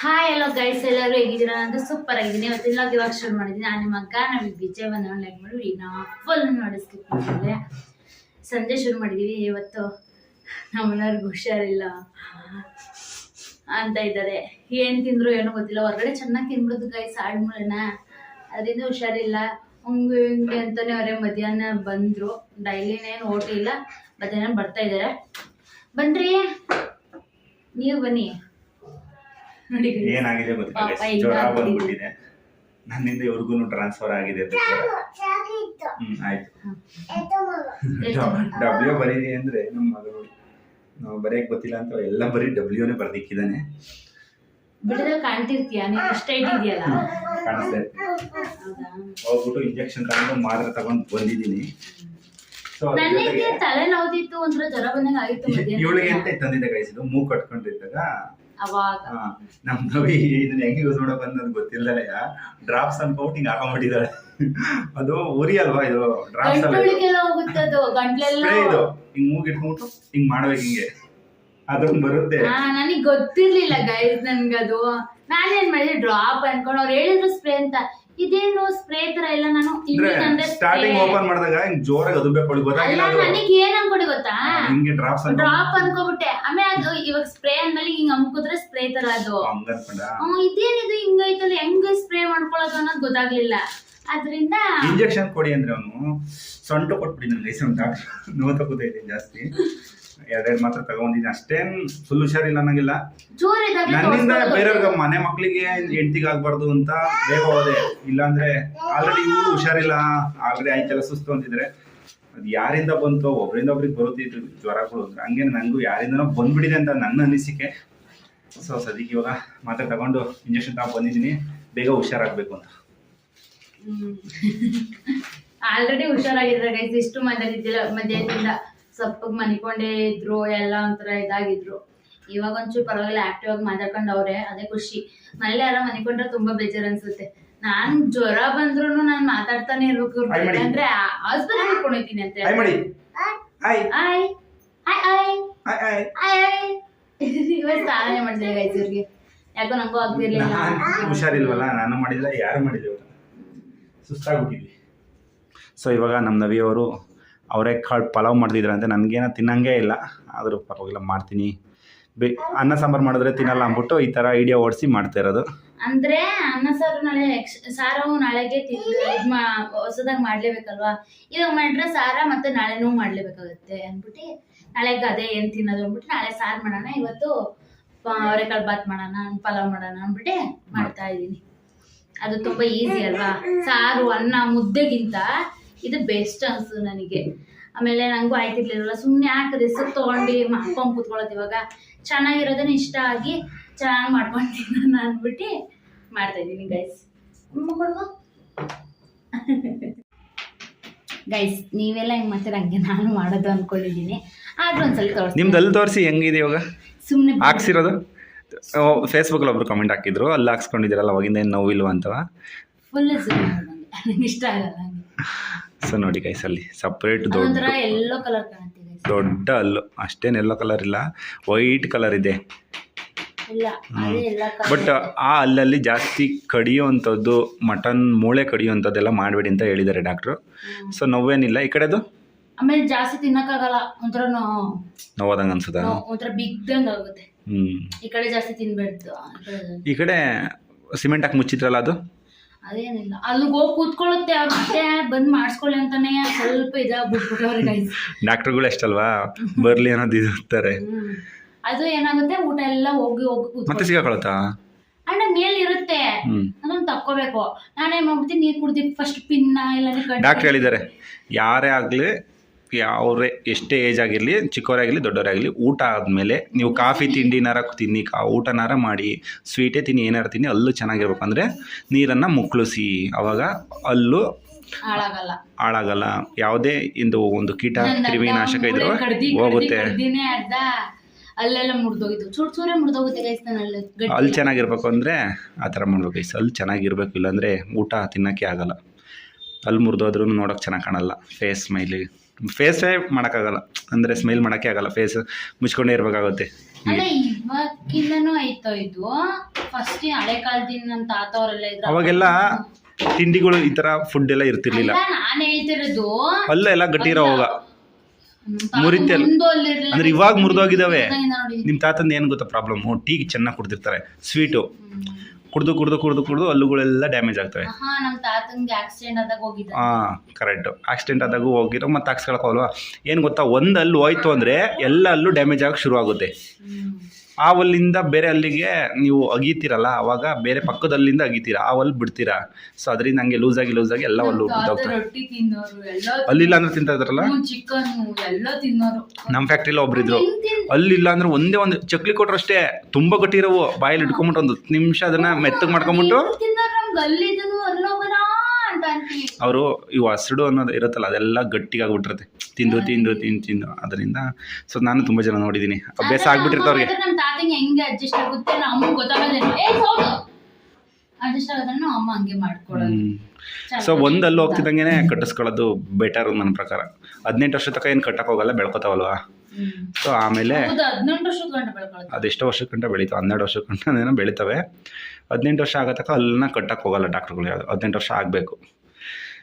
Hi ಎಲ್ಲೋ guides ಎಲ್ಲರೂ ಹೇಗಿದ್ದೀರಾ? ಅಂತ ಸೂಪರ್ ಆಗಿದ್ದೀನಿ. ಇವತ್ತೆಲ್ಲ ಇವಾಗ ಶುರು ಮಾಡಿದ್ದೀನಿ? ನಾನು ನಿಮ್ಮ ಅಕ್ಕ ನಮಗೆ ವಿಜಯ್ ಬಂದ ಲೈಕ್ ಮಾಡಿ ನಾವು ಫುಲ್ ಸಂಜೆ ಶುರು ಮಾಡಿದ್ದೀವಿ ಇವತ್ತು ನಮ್ಮನೆಯವ್ರಿಗೆ ಹುಷಾರಿಲ್ಲ ಅಂತ ಇದ್ದಾರೆ. ಏನು ತಿಂದ್ರು ಏನೋ ಗೊತ್ತಿಲ್ಲ. ಹೊರಗಡೆ ಚೆನ್ನಾಗಿ ತಿನ್ಬಿಡೋದು ಗೈಸ್ ಆಡ್ಮೂಳನ ಅದರಿಂದ ಹುಷಾರಿಲ್ಲ. ಹಂಗೆ ಹಿಂಗೆ ಅಂತಲೇ ಅವರೇ ಮಧ್ಯಾಹ್ನ ಬಂದರು. ಡೈಲಿನೇನು ಓಟಿ ಇಲ್ಲ. ಮಧ್ಯಾಹ್ನ ಬರ್ತಾ ಇದ್ದಾರೆ. ಬನ್ರಿ, ನೀವು ಬನ್ನಿ. ನೋಡಿ ಏನಾಗಿದೆ ಗೊತ್ತಿಲ್ಲ. ಜ್ವರ ಬಂದ್ಬಿಟ್ಟಿದೆ. ನನ್ನಿಂದ ಇವ್ರಿಗೂ ಟ್ರಾನ್ಸ್ಫರ್ ಆಗಿದೆ ಅಂತ ಜ್ವರ. ಹ್ಮ್ ಆಯ್ತು. ಡಬ್ಲ್ಯೂ ಬರೀರಿ ಅಂದ್ರೆ ನಮ್ಮ ಮಗಳು ನಾವು ಬರೆಯಕ್ ಗೊತ್ತಿಲ್ಲ ಅಂತ ಎಲ್ಲ ಬರೀ ಡಬ್ಲ್ಯೂನೇ ಬರ್ದಿಕ್ಕಿದ್ದಾನೆ. ಬಿಡದಲ್ಲಿ ಕಾಣ್ತಿರ್ತೀಯ? ನೀನು ಇಷ್ಟ ಇದೆಯಲ್ಲ ಕಾಣಿಸ್ತಾ ಇತ್ತು. ಹೌದಾ? ಹೋಗ್ಬಿಟ್ಟು ಇಂಜೆಕ್ಷನ್ ತಗೊಂಡು ಮಾತ್ರ ತಗೊಂಡು ಬಂದಿದ್ದೀನಿ. ಅಂದ್ರೆ ನನಗೆ ತಲೆ ಒಂಥರ ಜ್ವರ ಬಂದಂಗೆ ಆಗಿತ್ತು ಇವಳಿಗೆ ಅಂತ ತಂದಿದ್ದೆ ಕೈಸಿದ್ದು ಇದು ಮೂಗ್ ಕಟ್ಕೊಂಡಿದ್ದಾಗ ಅವಾಗ. ನಮ್ ನವಿ ಇದನ್ನ ಹೆಂಗ್ ಯೂಸ್ ಮಾಡಕ್ ಬಂದ್ ಗೊತ್ತಿಲ್ಲ ಡ್ರಾಪ್ಸ್ ಅನ್ಕೊಂಡು ಹಿಂಗ್ ಹಾಕೊಂಡ್ಬಿಟ್ಟಿದ್ದಾಳೆ. ಅದು ಉರಿ ಅಲ್ವಾ ಇದು ಡ್ರಾಪ್ಸ್ ಇದು. ಹಿಂಗ್ ಮೂಗ್ ಹಿಂಗ್ ಮಾಡ್ಬೇಕು ಹಿಂಗೆ. ಅದೊಂದು ಬರುತ್ತೆ. ಹಾ ನನಗೆ ಗೊತ್ತಿರ್ಲಿಲ್ಲ ಗೈಸ್ ನನ್ಗದು. ನಾನೇನ್ ಮಾಡಿದೆ ಡ್ರಾಪ್ ಅನ್ಕೊಂಡು ಅವ್ರು ಹೇಳಿದ್ರು ಸ್ಪ್ರೇ ಅಂತ. ಇದೇನು ಸ್ಪ್ರೇ ತರ ಎಲ್ಲ ನಾನು. ಸ್ಟಾರ್ಟಿಂಗ್ ಓಪನ್ ಮಾಡಿದಾಗ ಹಿಂಗ್ ಜೋರಾಗಿ ಅದು ಬೇಕು ಗೊತ್ತಾಗಿಲ್ಲ ನನಗೆ ಏನ್ ಅನ್ಕೊಡಿ ಗೊತ್ತಾ? ಹಿಂಗೆ ಡ್ರಾಪ್ಸ್ ಡ್ರಾಪ್ ಅನ್ಕೊಬಿಟ್ಟೆ ಆಮೇಲೆ ಅದು ಇವಾಗ ಸ್ಪ್ರೇ ಅಂದ್ಮೇಲೆ ಹಿಂಗ್ ಅಮ್ಕುದ್ರೆ ಸ್ಪ್ರೇ ತರ ಅದು. ಇದೇನಿದು ಹಿಂಗೈತಲ್ಲ ಹೆಂಗ್ ಸ್ಪ್ರೇ ಮಾಡ್ಕೊಳ್ಳೋದು ಅನ್ನೋದು ಗೊತ್ತಾಗ್ಲಿಲ್ಲ. ಅದ್ರಿಂದ ಇಂಜೆಕ್ಷನ್ ಕೊಡಿ ಅಂದ್ರೆ ಅವನು ಸೊಂಟು ಕೊಟ್ಬಿಡಿ ನನ್ನ ಲೈಸನ್ ಡಾಕ್ಟರ್ ನೋವು ತಗೋತೈತೆ ಜಾಸ್ತಿ. ಎರಡೆರಡು ಮಾತ್ರ ತಗೊಂಡಿದ್ದೀನಿ ಅಷ್ಟೇನ್ ಫುಲ್ ಹುಷಾರಿಲ್ಲ ಅನ್ನಂಗಿಲ್ಲ ನನ್ನಿಂದ. ಬೇರೆಯವ್ರಿಗೆ ಮನೆ ಮಕ್ಕಳಿಗೆ ಹೆಂಡತಿಗೆ ಆಗ್ಬಾರ್ದು ಅಂತ ಬೇಗ ಹೋದೆ. ಇಲ್ಲಾಂದ್ರೆ ಆಲ್ರೆಡಿ ಇವರು ಹುಷಾರಿಲ್ಲ. ಆಲ್ರೆಡಿ ಆಯ್ತೆಲ್ಲ ಸುಸ್ತು ಅಂತಿದ್ರೆ. ಅದು ಯಾರಿಂದ ಬಂತು ಒಬ್ರಿಂದ ಒಬ್ರಿಗೆ ಬರುತ್ತಿದ್ರು. ಜ್ವರಗಳು ಅಂದ್ರೆ ಹಂಗೆ ನನಗೂ ಯಾರಿಂದನೋ ಬಂದ್ಬಿಟ್ಟಿದೆ ಅಂತ ನನ್ನ ಅನಿಸಿಕೆ. ಸೊ ಸದ್ಯಕ್ಕೆ ಇವಾಗ ಮಾತ್ರ ತಗೊಂಡು ಇಂಜೆಕ್ಷನ್ ತಗೊಂಡು ಬಂದಿದ್ದೀನಿ. ಬೇಗ ಹುಷಾರಾಗಬೇಕು ಅಂತ. ಆಲ್ರೆಡಿ ಹುಷಾರಾಗಿದ್ರೆ ಗೈಸ್ ಇಷ್ಟು ಮಾತಾಡಿದ್ದಿಲ್ಲ ಮಧ್ಯದಿಂದ ಸಪ್ಪಗ್ ಮನಿಕೊಂಡೇ ಇದ್ರು ಎಲ್ಲ ಒಂಥರ ಇದಾಗಿದ್ರು. ಇವಾಗ ಒಂಚೂರು ಪರವಾಗಿಲ್ಲ ಆಕ್ಟಿವ್ ಆಗಿ ಮಾತಾಡ್ಕೊಂಡು ಅವ್ರೆ ಅದೇ ಖುಷಿ. ಮನೇಲಿ ಯಾರ ಮನಿಕೊಂಡ್ರೆ ತುಂಬಾ ಬೇಜಾರ್ ಅನ್ಸುತ್ತೆ. ನಾನ್ ಜ್ವರ ಬಂದ್ರು ನಾನ್ ಮಾತಾಡ್ತಾನೆ ಇರ್ಬೇಕು ಅಂದ್ರೆ ಹಾಸ್ಪಿಟಲ್ ಕರ್ಕೊಂಡೋಗ್ತೀನಿ ಅಂತ ಇವತ್ತು ಸಾಧನೆ ಮಾಡ್ತೀನಿ ಗೈಸ್ ಇವ್ರಿಗೆ. ಯಾಕೋ ನಂಗೂ ಆಗ್ತಿರ್ಲಿಲ್ಲ ಹುಷಾರಿಲ್ವಲ್ಲ ನಾನು ಮಾಡಿಲ್ಲ ಯಾರು ಮಾಡಿಲ್ಲ ಇವಾಗ. ಸುಸ್ತಾಗ್ಬಿಟ್ಟಿದ್ವಿ. ಸೊ ಇವಾಗ ನಮ್ಮ ನವಿಯವರು ಅವರೇ ಪಲಾವ್ ಪಲಾವ್ ಅಂತ ನನಗೇನೋ ತಿನ್ನಂಗೇ ಇಲ್ಲ. ಆದರೂ ಪರವಾಗಿಲ್ಲ, ಮಾಡ್ತೀನಿ. ಬಿ, ಅನ್ನ ಸಾಂಬಾರು ಮಾಡಿದ್ರೆ ತಿನ್ನಲ್ಲ ಅಂದ್ಬಿಟ್ಟು ಈ ಥರ ಐಡಿಯಾ ಓಡಿಸಿ ಮಾಡ್ತಾ ಇರೋದು. ಅಂದ್ರೆ ಅನ್ನ ಸಾರು ನಾಳೆ ಸಾರು ನಾಳೆಗೆ ಹೊಸದಾಗಿ ಮಾಡ್ಲೇಬೇಕಲ್ವಾ? ಇವಾಗ ಮಾಡಿದ್ರೆ ಸಾರ ಮತ್ತೆ ನಾಳೆನೂ ಮಾಡ್ಲೇಬೇಕಾಗುತ್ತೆ ಅಂದ್ಬಿಟ್ಟು ನಾಳೆಗೆ ಅದೇ ಏನು ತಿನ್ನೋದು ಅಂದ್ಬಿಟ್ಟು ನಾಳೆ ಸಾರು ಮಾಡೋಣ. ಇವತ್ತು ಅವರೆಕಾಳು ಬಾತ್ ಮಾಡೋಣ, ಪಲಾವ್ ಮಾಡೋಣ ಅಂದ್ಬಿಟ್ಟು ಮಾಡ್ತಾ ಇದ್ದೀನಿ. ಅದು ತುಂಬಾ ಈಸಿ ಅಲ್ವಾ? ಸಾರು, ಅನ್ನ, ಮುದ್ದೆಗಿಂತ ಇದು ಬೆಸ್ಟ್ ಅನ್ಸು ನನಗೆ. ಆಮೇಲೆ ನಂಗೂ ಆಯ್ತಿರ್ಲಿಲ್ಲ ಸುಮ್ಮನೆ ಯಾಕೆ ದಿವಸ ತೊಗೊಂಡು ಮಾಡ್ಕೊಂಡು ಕುತ್ಕೊಳ್ಳೋದು ಇವಾಗ. ಚೆನ್ನಾಗಿರೋದನ್ನ ಇಷ್ಟ ಆಗಿ ಚೆನ್ನಾಗಿ ಮಾಡ್ಕೊಂತೀನಿ ನಾನು ಅಂದ್ಬಿಟ್ಟು ಮಾಡ್ತಾ ಇದ್ದೀನಿ ಗೈಸ್ ಗೈಸ್ ನೀವೆಲ್ಲ ಹಿಂಗೆ ಮಾಡ್ತೀರ ಹಂಗೆ ನಾನು ಮಾಡೋದು ಅನ್ಕೊಂಡಿದ್ದೀನಿ. ಆದ್ರೂ ಒಂದ್ಸಲ ತೋರಿಸಿ ನಿಮ್ದು ಅಲ್ಲಿ ತೋರಿಸಿ ಹೆಂಗಿದೆ ಇವಾಗ? ಸುಮ್ಮನೆ ಹಾಕ್ಸಿರೋದು? ಫೇಸ್ಬುಕ್ಕಲ್ಲಿ ಒಬ್ರು ಕಮೆಂಟ್ ಹಾಕಿದ್ರು ಅಲ್ಲಿ ಹಾಕ್ಸ್ಕೊಂಡಿದ್ದೀರಲ್ಲ ಅವಾಗಿಂದ ಏನು ನೋವಿಲ್ವ ಅಂತವ? ಫುಲ್ ಇಷ್ಟ ಆಗಲ್ಲ ಸೊ ನೋಡಿ ಗೈಸ್ ಅಲ್ಲಿ ಸಪ್ರೇಟ್ ದೊಡ್ಡ ಅದೊಂಥರ ಎಲ್ಲೋ ಕಲರ್ ಕಾಣುತ್ತೆ ಗೈಸ್ ದೊಡ್ಡ ಅಲ್ಲು. ಅಷ್ಟೇನು ಎಲ್ಲೋ ಕಲರ್ ಇಲ್ಲ. ವೈಟ್ ಕಲರ್ ಇದೆ. ಬಟ್ ಆ ಅಲ್ಲಲ್ಲಿ ಜಾಸ್ತಿ ಕಡಿಯುವಂಥದ್ದು ಮಟನ್ ಮೂಳೆ ಕಡಿಯುವಂಥದ್ದೆಲ್ಲ ಮಾಡಬೇಡಿ ಅಂತ ಹೇಳಿದ್ದಾರೆ ಡಾಕ್ಟ್ರು ಸೊ ನೋವೇನಿಲ್ಲ. ಈ ಕಡೆದು? ಆಮೇಲೆ ಜಾಸ್ತಿ ತಿನ್ನಕ್ಕಾಗಲ್ಲ. ಒಂಥರ ನೋವಾದಂಗ ಅನ್ಸುತ್ತಾ? ಒಂಥರ ಬಿಗ್ದಂಗ್ ಆಗುತ್ತೆ. ಈ ಕಡೆ ಜಾಸ್ತಿ ತಿನ್ಬೇಡ್ದು ಈ ಕಡೆ ಸಿಮೆಂಟ್ ಹಾಕಿ ಮುಚ್ಚಿದ್ರಲ್ಲ ಅದು? ಅದೇನಿಲ್ಲ. ಅಲ್ಲಿಗೆ ಹೋಗಿ ಕೂತ್ಕೊಳ್ಳುತ್ತೆ ಅವ್ರ ಮತ್ತೆ ಬಂದ್ ಮಾಡಿಸ್ಕೊಳ್ಳಿ ಅಂತಾನೆ ಸ್ವಲ್ಪ ಇದಾಗ್ಬಿಟ್ಬಿಟ್ಟವ್ರೆ ಗೈಸ್ ಡಾಕ್ಟರ್ಗಳು ಅಷ್ಟಲ್ವಾ ಬರಲಿ ಅನ್ನೋದು ಇದು ಇರ್ತಾರೆ ಅದು ಏನಾಗುತ್ತೆ ಊಟ ಎಲ್ಲ ಹೋಗಿ ಹೋಗಿ ಮತ್ತೆ ಕೂತ್ಕೊಳ್ಳಿ ಸಿಗಾಕೊಳತ್ತಾ? ಅಣ್ಣ ಮೇಲ್ ಇರುತ್ತೆ ಅದನ್ನ ತಕ್ಕೋಬೇಕು. ನಾನೇನ್ ಮಾಡ್ಬಿಡ್ತೀನಿ ನೀರ್ ಕುಡ್ದಿ ಫಸ್ಟ್ ಪಿನ್ನ ಇಲ್ಲ ಡಾಕ್ಟರ್ ಹೇಳಿದ್ದಾರೆ ಯಾರೇ ಆಗಲಿ ಯಾವ್ರೇ ಎಷ್ಟೇ ಏಜ್ ಆಗಿರಲಿ ಚಿಕ್ಕವರೇ ಆಗಲಿ ದೊಡ್ಡವರೇ ಆಗಲಿ ಊಟ ಆದಮೇಲೆ ನೀವು ಕಾಫಿ ತಿಂಡಿನಾರ ತಿನ್ನಿ ಕಾ ಊಟನಾರ ಮಾಡಿ ಸ್ವೀಟೇ ತಿನ್ನಿ ಏನಾರು ತಿನ್ನಿ ಅಲ್ಲೂ ಚೆನ್ನಾಗಿರ್ಬೇಕು. ಅಂದರೆ ನೀರನ್ನು ಮುಕ್ಕಳಿಸಿ ಅವಾಗ ಅಲ್ಲೂ ಹಾಳಾಗಲ್ಲ. ಹಾಳಾಗಲ್ಲ. ಯಾವುದೇ ಇಂದು ಒಂದು ಕೀಟ ಕ್ರಿಮಿನಾಶಕ ಇದ್ರು ಇದ್ರೂ ಹೋಗುತ್ತೆ. ಅಲ್ಲೆಲ್ಲ ಮುರಿದೋಗಿತ್ತು ಚೂರ್ ಚೂರೇ ಮುರಿದೋಗುತ್ತೆ ಗೈಸ್ ನಾನು ಅಲ್ಲಿ. ಅಲ್ಲಿ ಚೆನ್ನಾಗಿರ್ಬೇಕು ಅಂದರೆ ಆ ಥರ ಮಾಡ್ಬೇಕು ಗೈಸ್ ಅಲ್ಲಿ ಚೆನ್ನಾಗಿರ್ಬೇಕು ಇಲ್ಲಾಂದರೆ ಊಟ ತಿನ್ನೋಕ್ಕೆ ಆಗಲ್ಲ. ಅಲ್ಲಿ ಮುರಿದೋದ್ರೂ ನೋಡೋಕೆ ಚೆನ್ನಾಗಿ ಕಾಣಲ್ಲ. ಫೇಸ್ ಸ್ಮೈಲಿ ಫೇಸೇ ಮಾಡೋಕ್ಕಾಗಲ್ಲ. ಅಂದರೆ ಸ್ಮೈಲ್ ಮಾಡೋಕ್ಕೆ ಆಗಲ್ಲ. ಫೇಸ್ ಮುಚ್ಕೊಂಡೇ ಇರಬೇಕಾಗುತ್ತೆ. ಅಲ್ಲ ಇವಾಗಿಂದನೂ ಐತೋ ಇದು? ಫಸ್ಟ್ ಹಳೆ ಕಾಲದಿಂದ ನಮ್ಮ ತಾತ ಇದ್ರು ಅವಾಗೆಲ್ಲ ತಿಂಡಿಗಳು ಈ ಥರ ಫುಡ್ ಎಲ್ಲ ಇರ್ತಿರ್ಲಿಲ್ಲ. ಅಲ್ಲ ಹೇಳ್ತಿರೋದು. ಅಲ್ಲ ಎಲ್ಲ ಗಟ್ಟಿ ಇರೋ ಅವಾಗ. ಮುರಿತ. ಅಂದ್ರೆ ಇವಾಗ ಮುರಿದೋಗಿದಾವೆ. ನಿಮ್ಮ ತಾತಂದು ಏನು ಗೊತ್ತಾ ಪ್ರಾಬ್ಲಮ್ ಟೀ ಚೆನ್ನಾಗಿ ಕುಡ್ದಿರ್ತಾರೆ. ಸ್ವೀಟು. ಕುಡ್ದು ಕುಡ್ದು ಕುಡ್ದು ಕುಡ್ದು ಹಲ್ಲುಗಳೆಲ್ಲ ಡ್ಯಾಮೇಜ್ ಆಗ್ತವೆ. ಹಾ ನಮ್ಮ ತಾತಂಗೆ ಆಕ್ಸಿಡೆಂಟ್ ಆದಾಗ ಹೋಗಿದ್ದ. ಹಾಂ ಕರೆಕ್ಟು ಆಕ್ಸಿಡೆಂಟ್ ಆದಾಗೂ ಹೋಗಿರೋ ಮತ್ತೆ ಹಾಕ್ಸ್ಕೊಳಕ್ಕಲ್ವಾ ಏನು ಗೊತ್ತಾ ಒಂದು ಹಲ್ಲು ಹೋಯ್ತು ಅಂದರೆ ಎಲ್ಲ ಹಲ್ಲು ಡ್ಯಾಮೇಜ್ ಆಗಕ್ಕೆ ಶುರು ಆಗುತ್ತೆ ಆ ಹಲ್ಲಿಂದ ಬೇರೆ ಅಲ್ಲಿಗೆ ನೀವು ಅಗೀತೀರಲ್ಲ ಅವಾಗ ಬೇರೆ ಪಕ್ಕದಲ್ಲಿಂದ ಅಗೀತೀರಾ ಆ ಹೊಲ್ ಬಿಡ್ತೀರಾ? ಸೊ ಅದರಿಂದ ಹಂಗೆ ಲೂಸ್ ಆಗಿ ಲೂಸ್ ಆಗಿ ಎಲ್ಲ ಹಲ್ಲು ಅಲ್ಲಿಲ್ಲ ರೊಟ್ಟಿ ತಿನ್ನೋರು ಎಲ್ಲ ಹಲ್ಲಿಲ್ಲ ಅಂದ್ರೆ ತಿಂತಾ ಇದ್ರಲ್ಲ ಚಿಕನ್ ಎಲ್ಲ ತಿನ್ನೋರು. ನಮ್ಮ ಫ್ಯಾಕ್ಟ್ರಿಲಿ ಒಬ್ರು ಇದ್ರು. ಹೆಂಗ್ ತಿನ್- ಅಲ್ಲಿಲ್ಲ ಅಂದ್ರೆ ಒಂದೇ ಒಂದು ಚಕ್ಲಿ ಕೊಟ್ರಷ್ಟೇ ತುಂಬ ಗಟ್ಟಿರೋವು ಬಾಯಲ್ಲಿ ಇಟ್ಕೊಂಬಿಟ್ಟು ಒಂದು ನಿಮಿಷ ಅದನ್ನ ಮೆತ್ತಗೆ ಮಾಡ್ಕೊಂಬಿಟ್ಟು ತಿನ್ನೋರು ನಮ್ಗೆ ಅವರು ಇವು ಹಸಿಡು ಅನ್ನೋದು ಇರುತ್ತಲ್ಲ ಅದೆಲ್ಲ ಗಟ್ಟಿಗಾಗ್ಬಿಟ್ಟಿರುತ್ತೆ. ತಿಂದು ತಿಂದು ತಿಂದು ತಿಂದು. ಅದರಿಂದ ಸೊ ನಾನು ತುಂಬ ಜನ ನೋಡಿದ್ದೀನಿ ಅಭ್ಯಾಸ ಆಗ್ಬಿಟ್ಟಿರುತ್ತೆ ಅವ್ರಿಗೆ ನಮ್ಮ ತಾತಂಗೆ ಹೆಂಗೆ ಅಡ್ಜಸ್ಟ್ ಆಗುತ್ತೆ ನಮ್ಮ ಅಮ್ಮ ಏ ಹೌದು ಅಡ್ಜಸ್ಟ್ ಆಗೋದನ್ನ ಅಮ್ಮ ಹಂಗೆ ಮಾಡ್ಕೊಳ್ಳೋದು ಸೊ ಒಂದಲ್ಲೂ ಹೋಗ್ತಿದ್ದಂಗೆ ಕಟ್ಟಿಸ್ಕೊಳ್ಳೋದು ಬೆಟರ್ ನನ್ನ ಪ್ರಕಾರ. ಹದಿನೆಂಟು ವರ್ಷ ತನಕ ಏನು ಕಟ್ಟಕ್ಕೆ ಹೋಗಲ್ಲ ಬೆಳ್ಕೊತಾವಲ್ವಾ. ಸೊ ಆಮೇಲೆ ಅದೆಷ್ಟೋ ವರ್ಷಕ್ಕಂಟ ಬೆಳೀತಾವೆ ಹನ್ನೆರಡು ವರ್ಷಕ್ಕಂಟ ಏನೋ ಬೆಳಿತವೆ. ಹದಿನೆಂಟು ವರ್ಷ ಆಗೋ ತನಕ ಅಲ್ಲನ್ನ ಕಟ್ಟಕ್ಕೆ ಹೋಗಲ್ಲ ಡಾಕ್ಟ್ರುಗಳು ಯಾವುದು. ಹದಿನೆಂಟು ವರ್ಷ ಆಗಬೇಕು.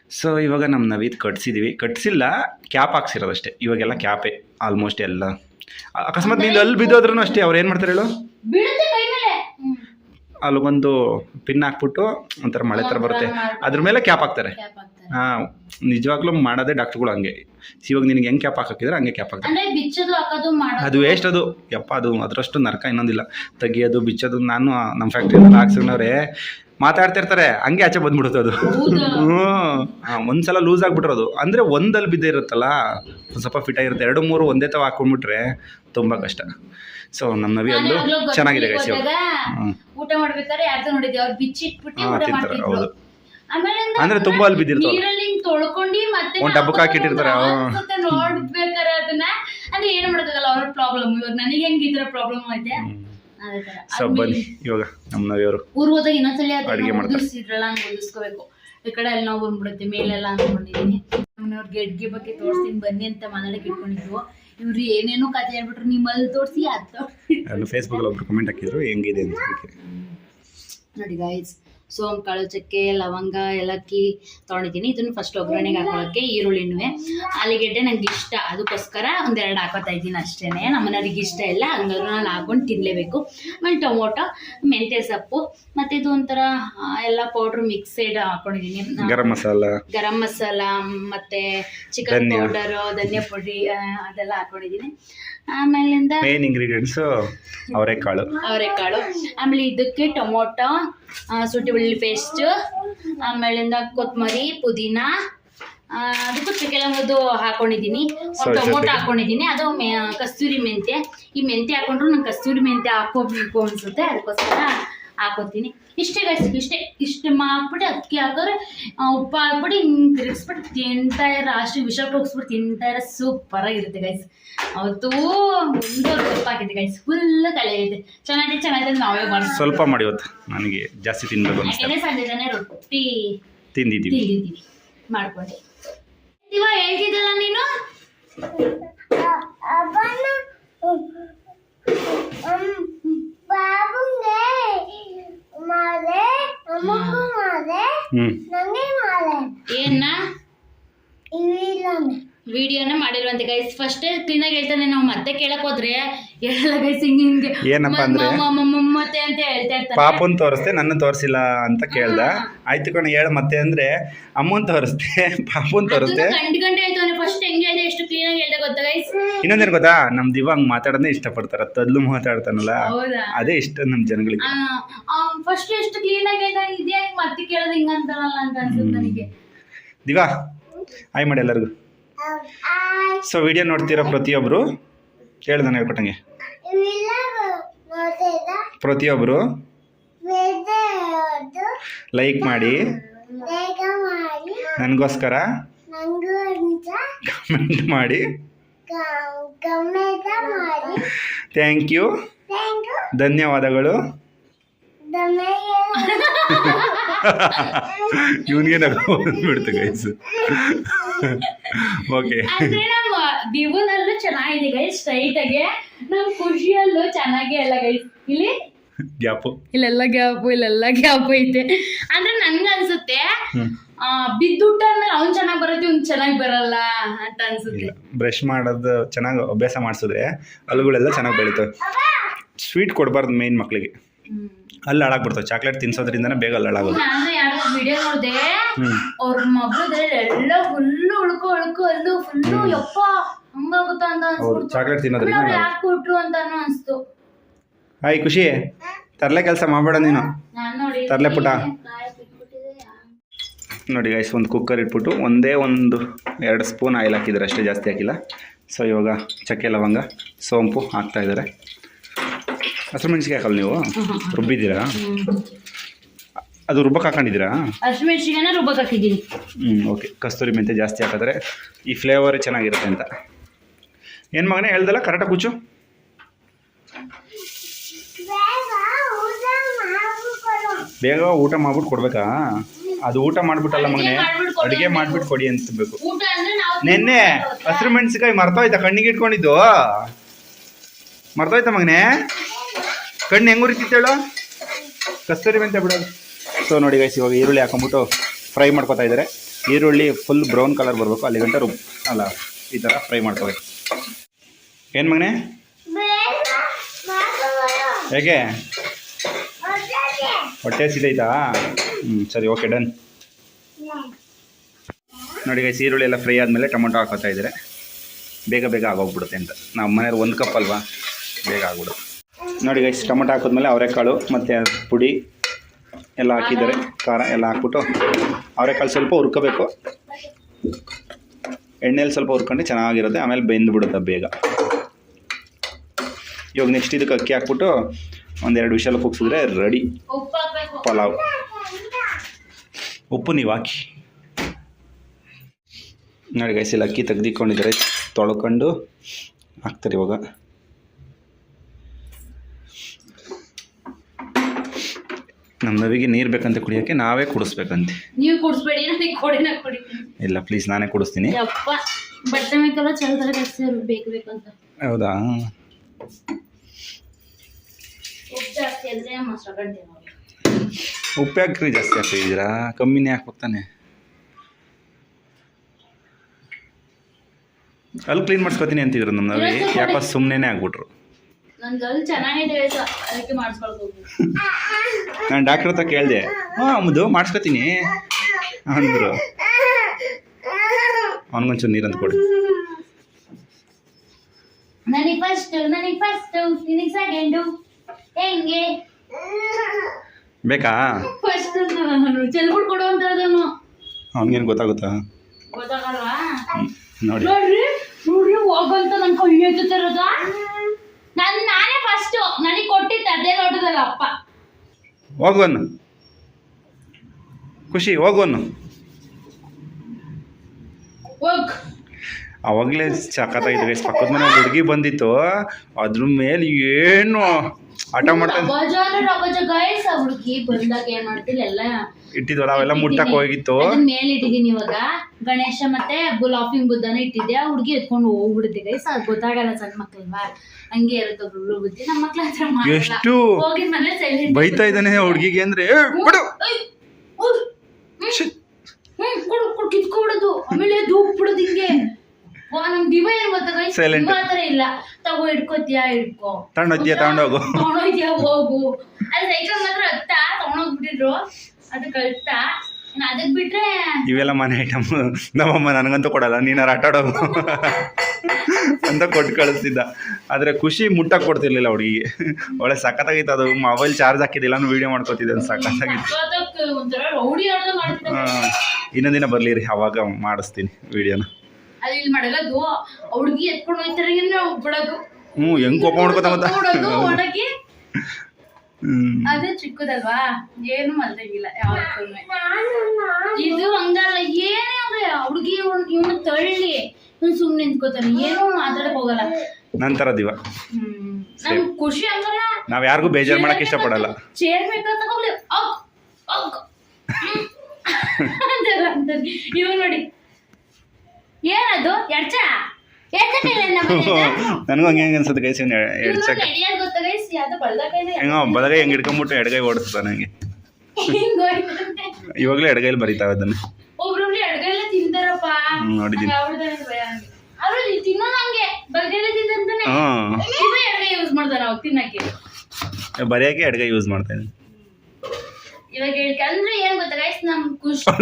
ಸೊ ಇವಾಗ ನಮ್ಮ ನವೀದ್ ಕಟ್ಸಿದ್ದೀವಿ ಕಟ್ಸಿಲ್ಲ ಕ್ಯಾಪ್ ಹಾಕ್ಸಿರೋದಷ್ಟೇ. ಇವಾಗೆಲ್ಲ ಕ್ಯಾಪೇ ಆಲ್ಮೋಸ್ಟ್ ಎಲ್ಲ. ಅಕಸ್ಮಾತ್ ನೀನು ಅಲ್ಲಿ ಬಿದ್ದೋದ್ರೂ ಅಷ್ಟೇ ಅವ್ರು ಏನು ಮಾಡ್ತಾರೆ ಹೇಳು. ಅಲ್ಲಿಗೊಂದು ಪಿನ್ ಹಾಕ್ಬಿಟ್ಟು ಒಂಥರ ಮಳೆ ಥರ ಬರುತ್ತೆ. ಅದ್ರ ಮೇಲೆ ಕ್ಯಾಪ್ ಹಾಕ್ತಾರೆ. ಹಾಂ ನಿಜವಾಗ್ಲೂ ಮಾಡೋದೇ ಡಾಕ್ಟ್ರುಗಳು ಹಂಗೆ. ಇವಾಗ ನಿನಗೆ ಹೆಂಗೆ ಕ್ಯಾಪ್ ಹಾಕಿದ್ರೆ ಹಂಗೆ ಕ್ಯಾಪ್ ಹಾಕ್ತಾರೆ. ಅದು ವೇಸ್ಟ್ ಅದು. ಯಪ್ಪ ಅದು ಅದರಷ್ಟು ನರಕ ಇನ್ನೊಂದಿಲ್ಲ. ತೆಗಿಯೋದು ಬಿಚ್ಚೋದು ನಾನು ನಮ್ಮ ಫ್ಯಾಕ್ಟ್ರಿಯಲ್ಲಿ ಹಾಕ್ಸಿನವ್ರೆ ಮಾತಾಡ್ತಿರ್ತಾರೆ. ಹಂಗೆ ಆಚೆ ಬಂದ್ಬಿಡುತ್ತೆ ಅದು? ಹ್ಞೂ. ಒಂದ್ಸಲ ಲೂಸ್ ಆಗಿಬಿಟ್ಟಿರೋದು ಅಂದರೆ ಒಂದಲ್ಲಿ ಬಿದ್ದೇ ಇರುತ್ತಲ್ಲ ಒಂದ್ ಸ್ವಲ್ಪ ಫಿಟ್ ಆಗಿರುತ್ತೆ. ಎರಡು ಮೂರು ಒಂದೇ ತವ ಹಾಕೊಂಡ್ಬಿಟ್ರೆ ತುಂಬ ಕಷ್ಟ. ಸೊ ನಮ್ಮ ನವಿ ಅಲ್ಲೂ ಒಂದು ಚೆನ್ನಾಗಿದೆ. ಊಟ ಮಾಡ್ಬೇಕಾದ್ರೆ ಯಾರ್ದೋ ನೋಡಿದ್ದೆ ಅವ್ರು ಬಿಚ್ಚಿಟ್ಬಿಟ್ಟು ತಿಂತಾರೆ, ಹೌದು. ಅಂದ್ರೆ ತುಂಬಾ ಅಲ್ಲಿ ಬಿದ್ದಿರ್ತಾರೆ ನೀರಲ್ಲಿ ತೊಳ್ಕೊಂಡು ಮತ್ತೆ ಒಂದ್ ಡಬ್ಬಕ್ಕೆ ಹಾಕಿಟ್ಟಿರ್ತಾರೆ, ನೋಡ್ಬೇಕಾರೆ ಅದನ್ನ ಅಂದ್ರೆ ಏನ್ ಮಾಡೋದಾಗಲ್ಲ ಅವ್ರ ಪ್ರಾಬ್ಲಮ್ ಇವಾಗ ನನಗೆ ಹೆಂಗ್ ಈ ತರ ಪ್ರಾಬ್ಲಮ್ ಐತೆ ಸೊ ಬನ್ನಿ. ಇವಾಗ ನಮ್ಮ ನವಿಯವರು ಊರ್ ಹೋದಾಗ ಇನ್ನೊಂದ್ಸಲಿ ಅಡಿಗೆ. ಉದುರ್ಸಿದ್ರಲ್ಲ ಹಂಗ್ ಈ ಕಡೆ ಅಲ್ಲಿ ನಾವು ಬಂದ್ಬಿಡುತ್ತೆ ಮೇಲೆಲ್ಲ ಅನ್ಕೊಂಡಿದೀನಿ ನಮ್ಮನವ್ರ ಗೆಡ್ಗೆ ಬಗ್ಗೆ ತೋರಿಸ್ತೀನಿ ಬನ್ನಿ ಅಂತ ಮಾತಾಡಕ್ಕೆ ಇಟ್ಕೊಂಡಿದ್ವು. ಇವ್ರು ಏನೇನೋ ಕತೆ ಹೇಳ್ಬಿಟ್ರು ನಿಮ್ಮಲ್ಲಿ ತೋರಿಸಿ ಅದು. ಅಲ್ಲಿ ಫೇಸ್ಬುಕ್ಕಲ್ಲಿ ಒಬ್ರು ಕಮೆಂಟ್ ಹಾಕಿದ್ರು ಹೆಂಗಿದೆ ಅಂತ ನೋಡಿ ಗಾಯ್ಸ್ ಸೋಂಪು ಕಾಳು ಚಕ್ಕೆ ಲವಂಗ ಏಲಕ್ಕಿ ತೊಗೊಂಡಿದ್ದೀನಿ. ಇದನ್ನು ಫಸ್ಟ್ ಒಗ್ಗರಣೆಗೆ ಹಾಕೊಳ್ಳೋಕ್ಕೆ ಈರುಳ್ಳಿನೂ ಆಲೂಗೆಡ್ಡೆ ನನಗೆ ಇಷ್ಟ. ಅದಕ್ಕೋಸ್ಕರ ಒಂದೆರಡು ಹಾಕೋತಾ ಇದ್ದೀನಿ ಅಷ್ಟೇ ನಮ್ಮನವ್ರಿಗೆ ಇಷ್ಟ ಇಲ್ಲ. ಹಂಗಾದ್ರೂ ನಾನು ಹಾಕೊಂಡು ತಿನ್ನಲೇಬೇಕು ಆಮೇಲೆ ಟೊಮೊಟೊ ಮೆಂತ್ಯ ಸೊಪ್ಪು ಮತ್ತು ಇದು ಒಂಥರ ಎಲ್ಲ ಪೌಡ್ರ್ ಮಿಕ್ಸೆಡ್ ಹಾಕೊಂಡಿದ್ದೀನಿ. ಗರಂ ಮಸಾಲ. ಗರಂ ಮಸಾಲ ಮತ್ತೆ ಚಿಕನ್. ಪೌಡರು ಧನಿಯಾ ಪುಡಿ ಅದೆಲ್ಲ ಹಾಕೊಂಡಿದ್ದೀನಿ. ಆಮೇಲಿಂದ ಮೇನ್ ಇಂಗ್ರೀಡಿಯೆಂಟ್ಸ್ ಅವರೆಕಾಳು. ಅವರೆಕಾಳು. ಆಮೇಲೆ ಇದಕ್ಕೆ ಟೊಮೊಟೊ ಶುಂಠಿ ಬೆಳ್ಳುಳ್ಳಿ ಪೇಸ್ಟ್ ಆಮೇಲಿಂದ ಕೊತ್ತಂಬರಿ ಪುದೀನ ಅದಕ್ಕೂ ಕೆಲವೊಂದು ಹಾಕೊಂಡಿದ್ದೀನಿ. ಒಂದು ಟೊಮೊಟೊ? ಹಾಕೊಂಡಿದ್ದೀನಿ. ಅದು ಮೆ ಕಸ್ತೂರಿ ಮೆಂತ್ಯ. ಈ ಮೆಂತ್ಯ ಹಾಕೊಂಡ್ರು ನಂಗೆ ಕಸ್ತೂರಿ ಮೆಂತ್ಯ ಹಾಕೋಬೇಕು ಅನ್ಸುತ್ತೆ. ಅದಕ್ಕೋಸ್ಕರ ಹಾಕೋತೀನಿ. ಇಷ್ಟೇ ಗೈಸ್ ಇಷ್ಟೇ ಇಷ್ಟು ಮಾಡ್ಬಿಟ್ಟು ಅಕ್ಕಿ ಹಾಕಿದ್ರೆ ಉಪ್ಪು ಹಾಕ್ಬಿಟ್ಟು ಹಿಂಗೆ ತಿರುಗಿಸ್ಬಿಟ್ಟು ತಿಂತಾ ಇರೋ ಅಷ್ಟು ವಿಷ ಹೋಗಿಸ್ಬಿಟ್ಟು ತಿಂತಾ ಇರೋ ಸೂಪರ್ ಆಗಿರುತ್ತೆ ಗೈಸ್ ಅವತ್ತು ಒಂದು ಹಾಕಿದ್ದೆ ಗೈಸ್ ಫುಲ್ ಕಲೆ ಇದೆ ಚೆನ್ನಾಗಿದೆ ಚೆನ್ನಾಗಿದೆ ನಾವೇ ಮಾಡಿ ಸ್ವಲ್ಪ ಮಾಡಿ ಇವತ್ತು ನನಗೆ ಜಾಸ್ತಿ ತಿನ್ಬೇಕು ಯಾಕೆಂದ್ರೆ ಸಂಜೆ ತಾನೇ ರೊಟ್ಟಿ ತಿಂದಿದ್ದೀವಿ ತಿಂದಿದ್ದೀವಿ ಮಾಡ್ಕೊಂಡೆ ಇವಾಗ ಹೇಳ್ತಿದ್ದಲ್ಲ ನೀನು ಬಾಬುಂಗೆ ಮಾಲೆ ವಿಡಿಯೋನ ಮಾಡಿಲ್ವಂತೆ ಗೈಸ್ ಫಸ್ಟ್ ಕ್ಲೀನಾಗಿ ಹೇಳ್ತಾನೆ ನಾವು ಮತ್ತೆ ಕೇಳಕ್ ಹೋದ್ರೆ ಎಲ್ಲ ಗೈಸ್ ಹಿಂಗೆ ಹಿಂಗೆ. ಏನಪ್ಪ ಅಂದ್ರೆ? ಮತ್ತೆ ಅಂತ ಹೇಳ್ತಾ ಇರ್ತಾರೆ ಪಾಪನ್ ತೋರಿಸ್ದೆ ನನ್ನ ತೋರಿಸಿಲ್ಲ ಅಂತ ಕೇಳ್ದ. ಆಯ್ತು ಕಣ ಹೇಳ ಮತ್ತೆ ಅಂದ್ರೆ ಅಮ್ಮನ್ ತೋರಿಸ್ತೆ ಪಾಪನ್ ತೋರಿಸ್ತೆ ಗಂಟೆ ಗಂಟೆ ಹೇಳ್ತಾನೆ ಫಸ್ಟ್ ಹೆಂಗೆ ಹೇಳ್ದೆ ಎಷ್ಟು ಕ್ಲೀನಾಗಿ ಹೇಳ್ದೆ ಗೊತ್ತಾ ಗೈಸ್ ಇನ್ನೊಂದೇನು ಗೊತ್ತಾ? ನಮ್ ದಿವ ಹಂಗ್ ಮಾತಾಡೋದೇ ಇಷ್ಟಪಡ್ತಾರ ತದ್ಲು ಮಾತಾಡ್ತಾನಲ್ಲ. ಅದೇ ಇಷ್ಟ ನಮ್ ಜನಗಳಿಗೆ. ಫಸ್ಟ್ ಎಷ್ಟು ಕ್ಲೀನಾಗಿ ಹೇಳ್ದ ಇದೇ ಮತ್ತೆ ಕೇಳೋದು ಹಿಂಗಂತಾನಲ್ಲ ಅಂತ ಅನ್ಸುತ್ತೆ ನನಗೆ. ದಿವಾ ಹಾಯ್ ಮಾಡಿ ಎಲ್ಲರಿಗೂ. ಆಯ್ ಸೊ ವಿಡಿಯೋ ನೋಡ್ತೀರಾ ಪ್ರತಿಯೊಬ್ಬರು ಹೇಳ್ದಾನೆ ಹೇಳ್ಕೊಟ್ಟಂಗೆ ಪ್ರತಿಯೊಬ್ಬರು ಲೈಕ್ ಮಾಡಿ. ನನಗೋಸ್ಕರ ಕಮೆಂಟ್ ಮಾಡಿ. ಥ್ಯಾಂಕ್ ಯು ಧನ್ಯವಾದಗಳು. ಇವನಿಗೆ ನಗು ಬಂದ್ಬಿಡ್ತು ಗೈಸ್ ಓಕೆ ಅಂದ್ರೆ ನಮ್ಮ ದಿವನಲ್ಲೂ ಚೆನ್ನಾಗಿದೆ ಗೈಸ್ ಸ್ಟ್ರೈಟ್ ಆಗಿ. ನಮ್ ಖುಷಿಯಲ್ಲೂ ಚೆನ್ನಾಗಿ ಅಲ್ಲ ಗೈಸ್ ಇಲ್ಲಿ? ಗ್ಯಾಪ್. ಇಲ್ಲೆಲ್ಲ ಗ್ಯಾಪ್ ಇಲ್ಲೆಲ್ಲ ಗ್ಯಾಪ್ ಐತೆ. ಅಂದ್ರೆ ನನ್ಗೆ ಅನ್ಸುತ್ತೆ ಬಿದ್ದುಟ್ಟ ಅಂದ್ರೆ ಅವ್ನ್ ಚೆನ್ನಾಗ್ ಬರುತ್ತೆ ಇವ್ನ್ ಚೆನ್ನಾಗಿ ಬರಲ್ಲ ಅಂತ ಅನ್ಸುತ್ತೆ. ಬ್ರಷ್ ಮಾಡೋದು ಚೆನ್ನಾಗಿ ಅಭ್ಯಾಸ ಮಾಡಿಸಿದ್ರೆ ಹಲ್ಲುಗಳೆಲ್ಲ ಚೆನ್ನಾಗಿ ಬೆಳೀತವೆ. ಸ್ವೀಟ್ ಕೊಡಬಾರ್ದು ಮೇನ್ ಮಕ್ಕಳಿಗೆ. ಅಲ್ಲಿ ಹಾಳಾಗ್ಬಿಡ್ತಾವೆ. ಚಾಕ್ಲೇಟ್ ತಿನ್ಸೋದ್ರಿಂದನೇ ಬೇಗ ಅಲ್ಲಿ ಹಾಳಾಗೋದು. ನಾನು ಯಾರೋ ವಿಡಿಯೋ ನೋಡ್ದೆ ಅವ್ರ ಮಗ್ಳದ್ರಲ್ಲಿ ಎಲ್ಲ ಫುಲ್ಲು ಉಳ್ಕೊ ಉಳ್ಕೊ ಅಲ್ಲು ಫುಲ್ಲು ಯಪ್ಪ ಹಂಗಾಗುತ್ತಾ ಅಂತ ಅನ್ಸ್ಬಿಡ್ತು. ಚಾಕ್ಲೇಟ್ ತಿನ್ನೋದ್ರಿಂದ ಅವ್ರು. ಯಾಕೆ ಕೊಟ್ರು ಅಂತಾನು ಅನ್ಸ್ತು. ಹಾಯ್ ಖುಷಿ. ತರಲೆ ಕೆಲಸ ಮಾಡಬೇಡ ನೀನು. ನಾನು ನೋಡಿ ತರ್ಲೆ ಬಿಟ್ಬಿಟ್ಟಿದೆ. ನೋಡಿ ಗೈಸ್ ಒಂದು ಕುಕ್ಕರ್ ಇಟ್ಬಿಟ್ಟು ಒಂದೇ ಒಂದು ಎರಡು ಸ್ಪೂನ್ ಆಯಿಲ್ ಹಾಕಿದ್ದಾರೆ. ಅಷ್ಟೇ ಜಾಸ್ತಿ ಹಾಕಿಲ್ಲ. ಸೊ ಇವಾಗ ಚಕ್ಕೆ ಲವಂಗ ಸೋಂಪು ಹಾಕ್ತಾ ಇದ್ದಾರೆ. ಹಸಿರು ಮೆಣಸಿಗೆ ಹಾಕಲ್ಲ ನೀವು? ರುಬ್ಬಿದ್ದೀರಾ. ಅದು ರುಬ್ಬಕ್ಕೆ ಹಾಕೊಂಡಿದ್ದೀರಾ? ಹಸಿಮೆಣ್ಸಿಗೆನ ರುಬ್ಬಕ್ಕೆ ಹಾಕಿದ್ದೀನಿ. ಹ್ಞೂ ಓಕೆ ಕಸ್ತೂರಿ ಮೆಂತೆ ಜಾಸ್ತಿ ಹಾಕಿದ್ರೆ ಈ ಫ್ಲೇವರ್ ಚೆನ್ನಾಗಿರುತ್ತೆ ಅಂತ. ಏನು ಮಗನೇ ಹೇಳ್ದಲ್ಲ ಕರೆಕ್ಟಾಗಿ ಕುಚ್ಚು ಬೇಗ ಊಟ ಮಾಡ್ಬಿಟ್ಟು ಕೊಡ್ಬೇಕಾ? ಅದು ಊಟ ಮಾಡ್ಬಿಟ್ಟಲ್ಲ ಮಗನೇ ಅಡ್ಗೆ ಮಾಡ್ಬಿಟ್ಟು ಕೊಡು ಅಂತಬೇಕು ನೆನ್ನೆ ಹಸಿರು ಮೆಣಸಿಕಾಯಿ ಮರ್ತೋಯ್ತಾ ಕಣ್ಣಿಗೆ ಇಟ್ಕೊಂಡಿದ್ದು? ಮರ್ತೋಯ್ತಾ ಮಗನೇ? ಕಣ್ಣು ಹೆಂಗ್ ಉರಿತಿತ್ತು ಹೇಳು? ಕಸ್ತೂರಿ ಮೆಂತೆ ಬಿಡೋದು. ಸೊ ನೋಡಿ ಗೈಸ್ ಇವಾಗ ಈರುಳ್ಳಿ ಹಾಕೊಂಬಿಟ್ಟು ಫ್ರೈ ಮಾಡ್ಕೊತಾ ಇದ್ದಾರೆ. ಈರುಳ್ಳಿ ಫುಲ್ ಬ್ರೌನ್ ಕಲರ್ ಬರಬೇಕು. ಅಲ್ಲಿ ಗಂಟ ರುಬ್ ಅಲ್ಲ, ಈ ಥರ ಫ್ರೈ ಮಾಡ್ಕೋಬೇಕು ಏನು ಮಗನೆ? ಹೇಗೆ. ಹೊಟ್ಟೆ ಸಿದೈತಾ ಹ್ಞೂ ಸರಿ ಓಕೆ ಡನ್ ನೋಡಿ ಗೈಸ್ ಈರುಳ್ಳಿ ಎಲ್ಲ ಫ್ರೈ ಆದಮೇಲೆ ಟೊಮೊಟೊ ಹಾಕೋತಾ ಇದ್ದಾರೆ. ಬೇಗ ಬೇಗ ಆಗೋಗ್ಬಿಡುತ್ತೆ ಅಂತ. ನಾವು ಮನೇಲಿ ಒಂದು ಕಪ್ ಅಲ್ವಾ? ಬೇಗ ಆಗ್ಬಿಡುತ್ತೆ. ನೋಡಿ ಗೈಸ್ ಟೊಮೆಟೊ ಹಾಕಿದ್ಮೇಲೆ ಅವರೆಕಾಳು ಮತ್ತು ಪುಡಿ ಎಲ್ಲ ಹಾಕಿದ್ದಾರೆ. ಖಾರ ಎಲ್ಲ ಹಾಕ್ಬಿಟ್ಟು ಅವರೆಕಾಳು ಸ್ವಲ್ಪ ಹುರ್ಕೋಬೇಕು. ಎಣ್ಣೆಲಿ ಸ್ವಲ್ಪ ಹುರ್ಕೊಂಡು ಚೆನ್ನಾಗಿರುತ್ತೆ, ಆಮೇಲೆ ಬೆಂದ್ಬಿಡುತ್ತೆ ಬೇಗ. ಇವಾಗ ನೆಕ್ಸ್ಟ್ ಇದಕ್ಕೆ ಅಕ್ಕಿ ಹಾಕ್ಬಿಟ್ಟು ಒಂದೆರಡು ವಿಷಲ್ ಕುಗ್ಸಿದ್ರೆ ರೆಡಿ ಪಲಾವ್. ಉಪ್ಪು ನೀವು ಹಾಕಿ. ನೋಡಿ ಅಕ್ಕಿ ತೆಗ್ದಿಕೊಂಡಿದ್ದಾರೆ, ತೊಳ್ಕೊಂಡು ಹಾಕ್ತಾರೆ ಇವಾಗ. ನಮ್ಮ ನವಿಗೆ ನೀರು ಬೇಕಂತ ಕುಡಿಯೋಕ್ಕೆ ನಾವೇ ಕುಡಿಸ್ಬೇಕಂತೆ. ನೀವು ಕುಡಿಸ್ಬೇಡಿ ನನಗೆ ನಾನು ಕುಡಿತೀನಿ. ಇಲ್ಲ ಪ್ಲೀಸ್ ನಾನೇ ಕುಡಿಸ್ತೀನಿ. ಯಪ್ಪ ಬಟ್ಟೆ ಮೇಕೆಲ್ಲ ಚಲ್ತಾರೆ ಜಾಸ್ತಿ ಬೇಕು ಬೇಕು ಅಂತ. ಹೌದಾ? ಉಪ್ಪು ಜಾಸ್ತಿ ಅಂದ್ರೆ ಮೊಸರು ಉಪ್ಪು ಹಾಕ್ರಿ ಜಾಸ್ತಿ ಹಾಕ್ತಿದ್ದೀರಾ ಕಮ್ಮಿನೇ ಹಾಕ್ಬೇಕು ತಾನೆ ಅಲ್ಲಿ ಕ್ಲೀನ್ ಮಾಡ್ಸ್ಕೊತೀನಿ ಅಂತಿದ್ರು ನಮ್ಮ ನವಿ. ಯಾಕೋ ಸುಮ್ಮನೆ ಆಗ್ಬಿಟ್ರು. ನನ್ ಗಲ್ ಚೆನ್ನಾಗಿದೆ ಅದಕ್ಕೆ ಮಾಡಿಸ್ಕೊಳ್ಬೇಕು ನಾನು ಡಾಕ್ಟರ್ ಹತ್ರ ಕೇಳಿದೆ. ಹಾಂ ಅಮ್ಮದು ಮಾಡಿಸ್ಕೊತೀನಿ. ಅಂದರು. ಅವನಿಗೊಂಚೂರು ನೀರಂತ ಕೊಡಿ. ನನಗೆ ಫಸ್ಟ್ ನನಗೆ ಫಸ್ಟ್ ನಿನಗೆ ಸೆಕೆಂಡು ಹೆಂಗೆ? ಬೇಕಾ? ಫಸ್ಟ್ ಚೆಲ್ಬಿಟ್ಟು ಕೊಡು ಅಂತ ಅದನ್ನು ಅವನಿಗೇನು ಗೊತ್ತಾಗುತ್ತಾ? ಗೊತ್ತಾಗಲ್ವಾ? ನೋಡಿ. ನೋಡ್ರಿ ನೋಡ್ರಿ ಹೋಗಂತ ನನ್ ಕೈ ಎತ್ತುತ್ತಿರೋದ? ನನ್ ನಾನೇ ಫಸ್ಟ್ ನನಗೆ ಕೊಟ್ಟಿದ್ದ ಅದೇ ನೋಡಿದಲ್ಲ ಅಪ್ಪ. ಹೋಗುವನು. ಖುಷಿ ಹೋಗುವನು. ಹೋಗ್. ಅವಾಗಲೇ ಸಖತ್ತಾಗಿತ್ತು ಗೈಸ್ ಪಕ್ಕದ ಮನೆ ಹುಡುಗಿ ಬಂದಿತ್ತು. ಅದ್ರ ಮೇಲೆ ಏನು ಆಟ ಮಾಡ್ತಾ ಗೈಸ್ ಆ ಹುಡುಗಿ ಬಂದಾಗ ಏನ್ ಮಾಡ್ತಿಲ್ಲ ಎಲ್ಲ ಇಟ್ಟಿದ್ವಲ್ಲ ಅವೆಲ್ಲ ಮುಟ್ಟಕ್ಕೆ ಹೋಗಿತ್ತು. ಅದನ್ನ ಮೇಲೆ ಇಟ್ಟಿದೀನಿ ಇವಾಗ. ಗಣೇಶ ಮತ್ತೆ ಗುಲಾಫಿಂಗ್ ಬುದ್ಧನ ಇಟ್ಟಿದ್ದೆ. ಆ ಹುಡುಗಿ ಎತ್ಕೊಂಡು ಹೋಗ್ಬಿಡುತ್ತೆ ಗೈಸ್ ಅದು ಗೊತ್ತಾಗಲ್ಲ ಸಣ್ಣ ಮಕ್ಳಲ್ವಾ? ಹಂಗೆ ಇರುತ್ತೆ ಒಬ್ರು ಬುದ್ಧಿ ನಮ್ಮ ಮಕ್ಳ ಹತ್ರ ಮಾಡಲ್ಲ. ಎಷ್ಟು ಹೋಗಿದ್ಮೇಲೆ ಸೈಲೆಂಟ್ ಬೈತಾ ಇದ್ದಾನೆ ಹುಡುಗಿಗೆ ಅಂದ್ರೆ "ಏ, ಬಿಡು ಶ್ಶ್. ಹ್ಮ್. ಕೊಡು ಕೊಡು ಕಿತ್ಕೊಬಿಡೋದು. ಆಮೇಲೆ ಧೂಪ್ ಬಿಡೋದು ಹಿಂಗೆ. ವಾ, ನಮ್ ದಿವ ಏನ್ ಗೊತ್ತಾ guys? Silent. ದಿವ ಇಲ್ಲ. ತಗೋ ಹಿಡ್ಕೋತೀಯಾ ಹಿಡ್ಕೋ. ತಗೊಂಡೋಗ್ತೀಯಾ ತಗೊಂಡೋಗು. ತಗೊಂಡೋಗ್ತೀಯಾ ಹೋಗು. ಅಲ್ಲಿ ಸೈಕಲ್ ಮಾತ್ರ ಹತ್ತ ತಗೊಂಡೋಗ್ಬಿಟ್ಟಿದ್ರು. ಅದು ಕಳ್ತ ಅದಕ್ ಬಿಟ್ರೆ ಇವೆಲ್ಲ ಮನೆ ಐಟಮ್ ನಮ್ಮಮ್ಮ ನನಗಂತೂ ಕೊಡಲ್ಲ ನೀನಾರು ಆಡೋದು ಅಂತ ಕೊಟ್ಟು ಕಳಿಸ್ತಿದ್ದ. ಆದರೆ ಖುಷಿ ಮುಟ್ಟಕ್ಕೆ ಕೊಡ್ತಿರ್ಲಿಲ್ಲ ಹುಡುಗಿಗೆ. ಒಳ್ಳೆ ಸಖತ್ತಾಗಿತ್ತು ಅದು. ಮೊಬೈಲ್ ಚಾರ್ಜ್ ಹಾಕಿದ್ದಿಲ್ಲ ವಿಡಿಯೋ ವೀಡಿಯೋ ಮಾಡ್ಕೋತಿದ್ದೆ ಅಂತ ಸಖತ್ತಾಗಿತ್ತು. ಇನ್ನೊಂದ್ ದಿನ ಬರಲಿ ರೀ ಅವಾಗ ಮಾಡಿಸ್ತೀನಿ ವೀಡಿಯೋನ ಹುಡುಗಿ ಎತ್ಕೊಂಡು ಹೋಗ್ತಾರೆ ಹ್ಞೂ ಹೆಂಗ್ ಕೋಪ ಮಾಡ್ಕೋತ ಮತ್ತೆ ಅದು ಚಿಕ್ಕದಲ್ವಾ? ಏನು ಮಲ್ದಾಗಿಲ್ಲ ಯಾವತ್ತೂ ಇದು ಹಂಗಲ್ಲ ಏನೇ ಅವ್ರೆ ಹುಡುಗಿ ಇವನು ತಳ್ಳಿ. ಇವ್ನು ಸುಮ್ಮನೆ ನಿಂತ್ಕೋತಾನೆ ಏನೂ ಮಾತಾಡಕ್ ಹೋಗಲ್ಲ. ನಂತರ ದಿವ. ಹ್ಮ್. ಖುಷಿ ಆಗಲ್ಲ. ನಾವ್ ಯಾರಿಗೂ ಬೇಜಾರು ಮಾಡಕ್ ಇಷ್ಟಪಡಲ್ಲ. ಚೇರ್ ಬೇಕಂತ ತಗೊಳ್ಳಿ ಅಗ್ ಅಗ್. ಇವಾಗ ನೋಡಿ. ಏನದು? ಎಡ್ಚಾ? ನನಗೂ ಹಂಗೆ ಹಂಗೆ ಅನ್ಸುತ್ತೆ ಗೈಸ್ ಇವ್ನು ಹೆಂಗ ಬಲಗೈ ಹೆಂಗೆ ಹಿಡ್ಕೊಂಬಿಟ್ಟು ಎಡಗೈ ಓಡಿಸ್ತಾನೆ ಹಂಗೆ ಹಿಂಗ್ ಇವಾಗಲೇ ಎಡಗೈಲಿ ಬರೀತಾವ ಅದನ್ನು. ನೋಡಿದ್ದೀನಿ. ಇವ ಎಡಗೈ ಯೂಸ್ ಮಾಡ್ತಾ ಇದ್ದೀನಿ.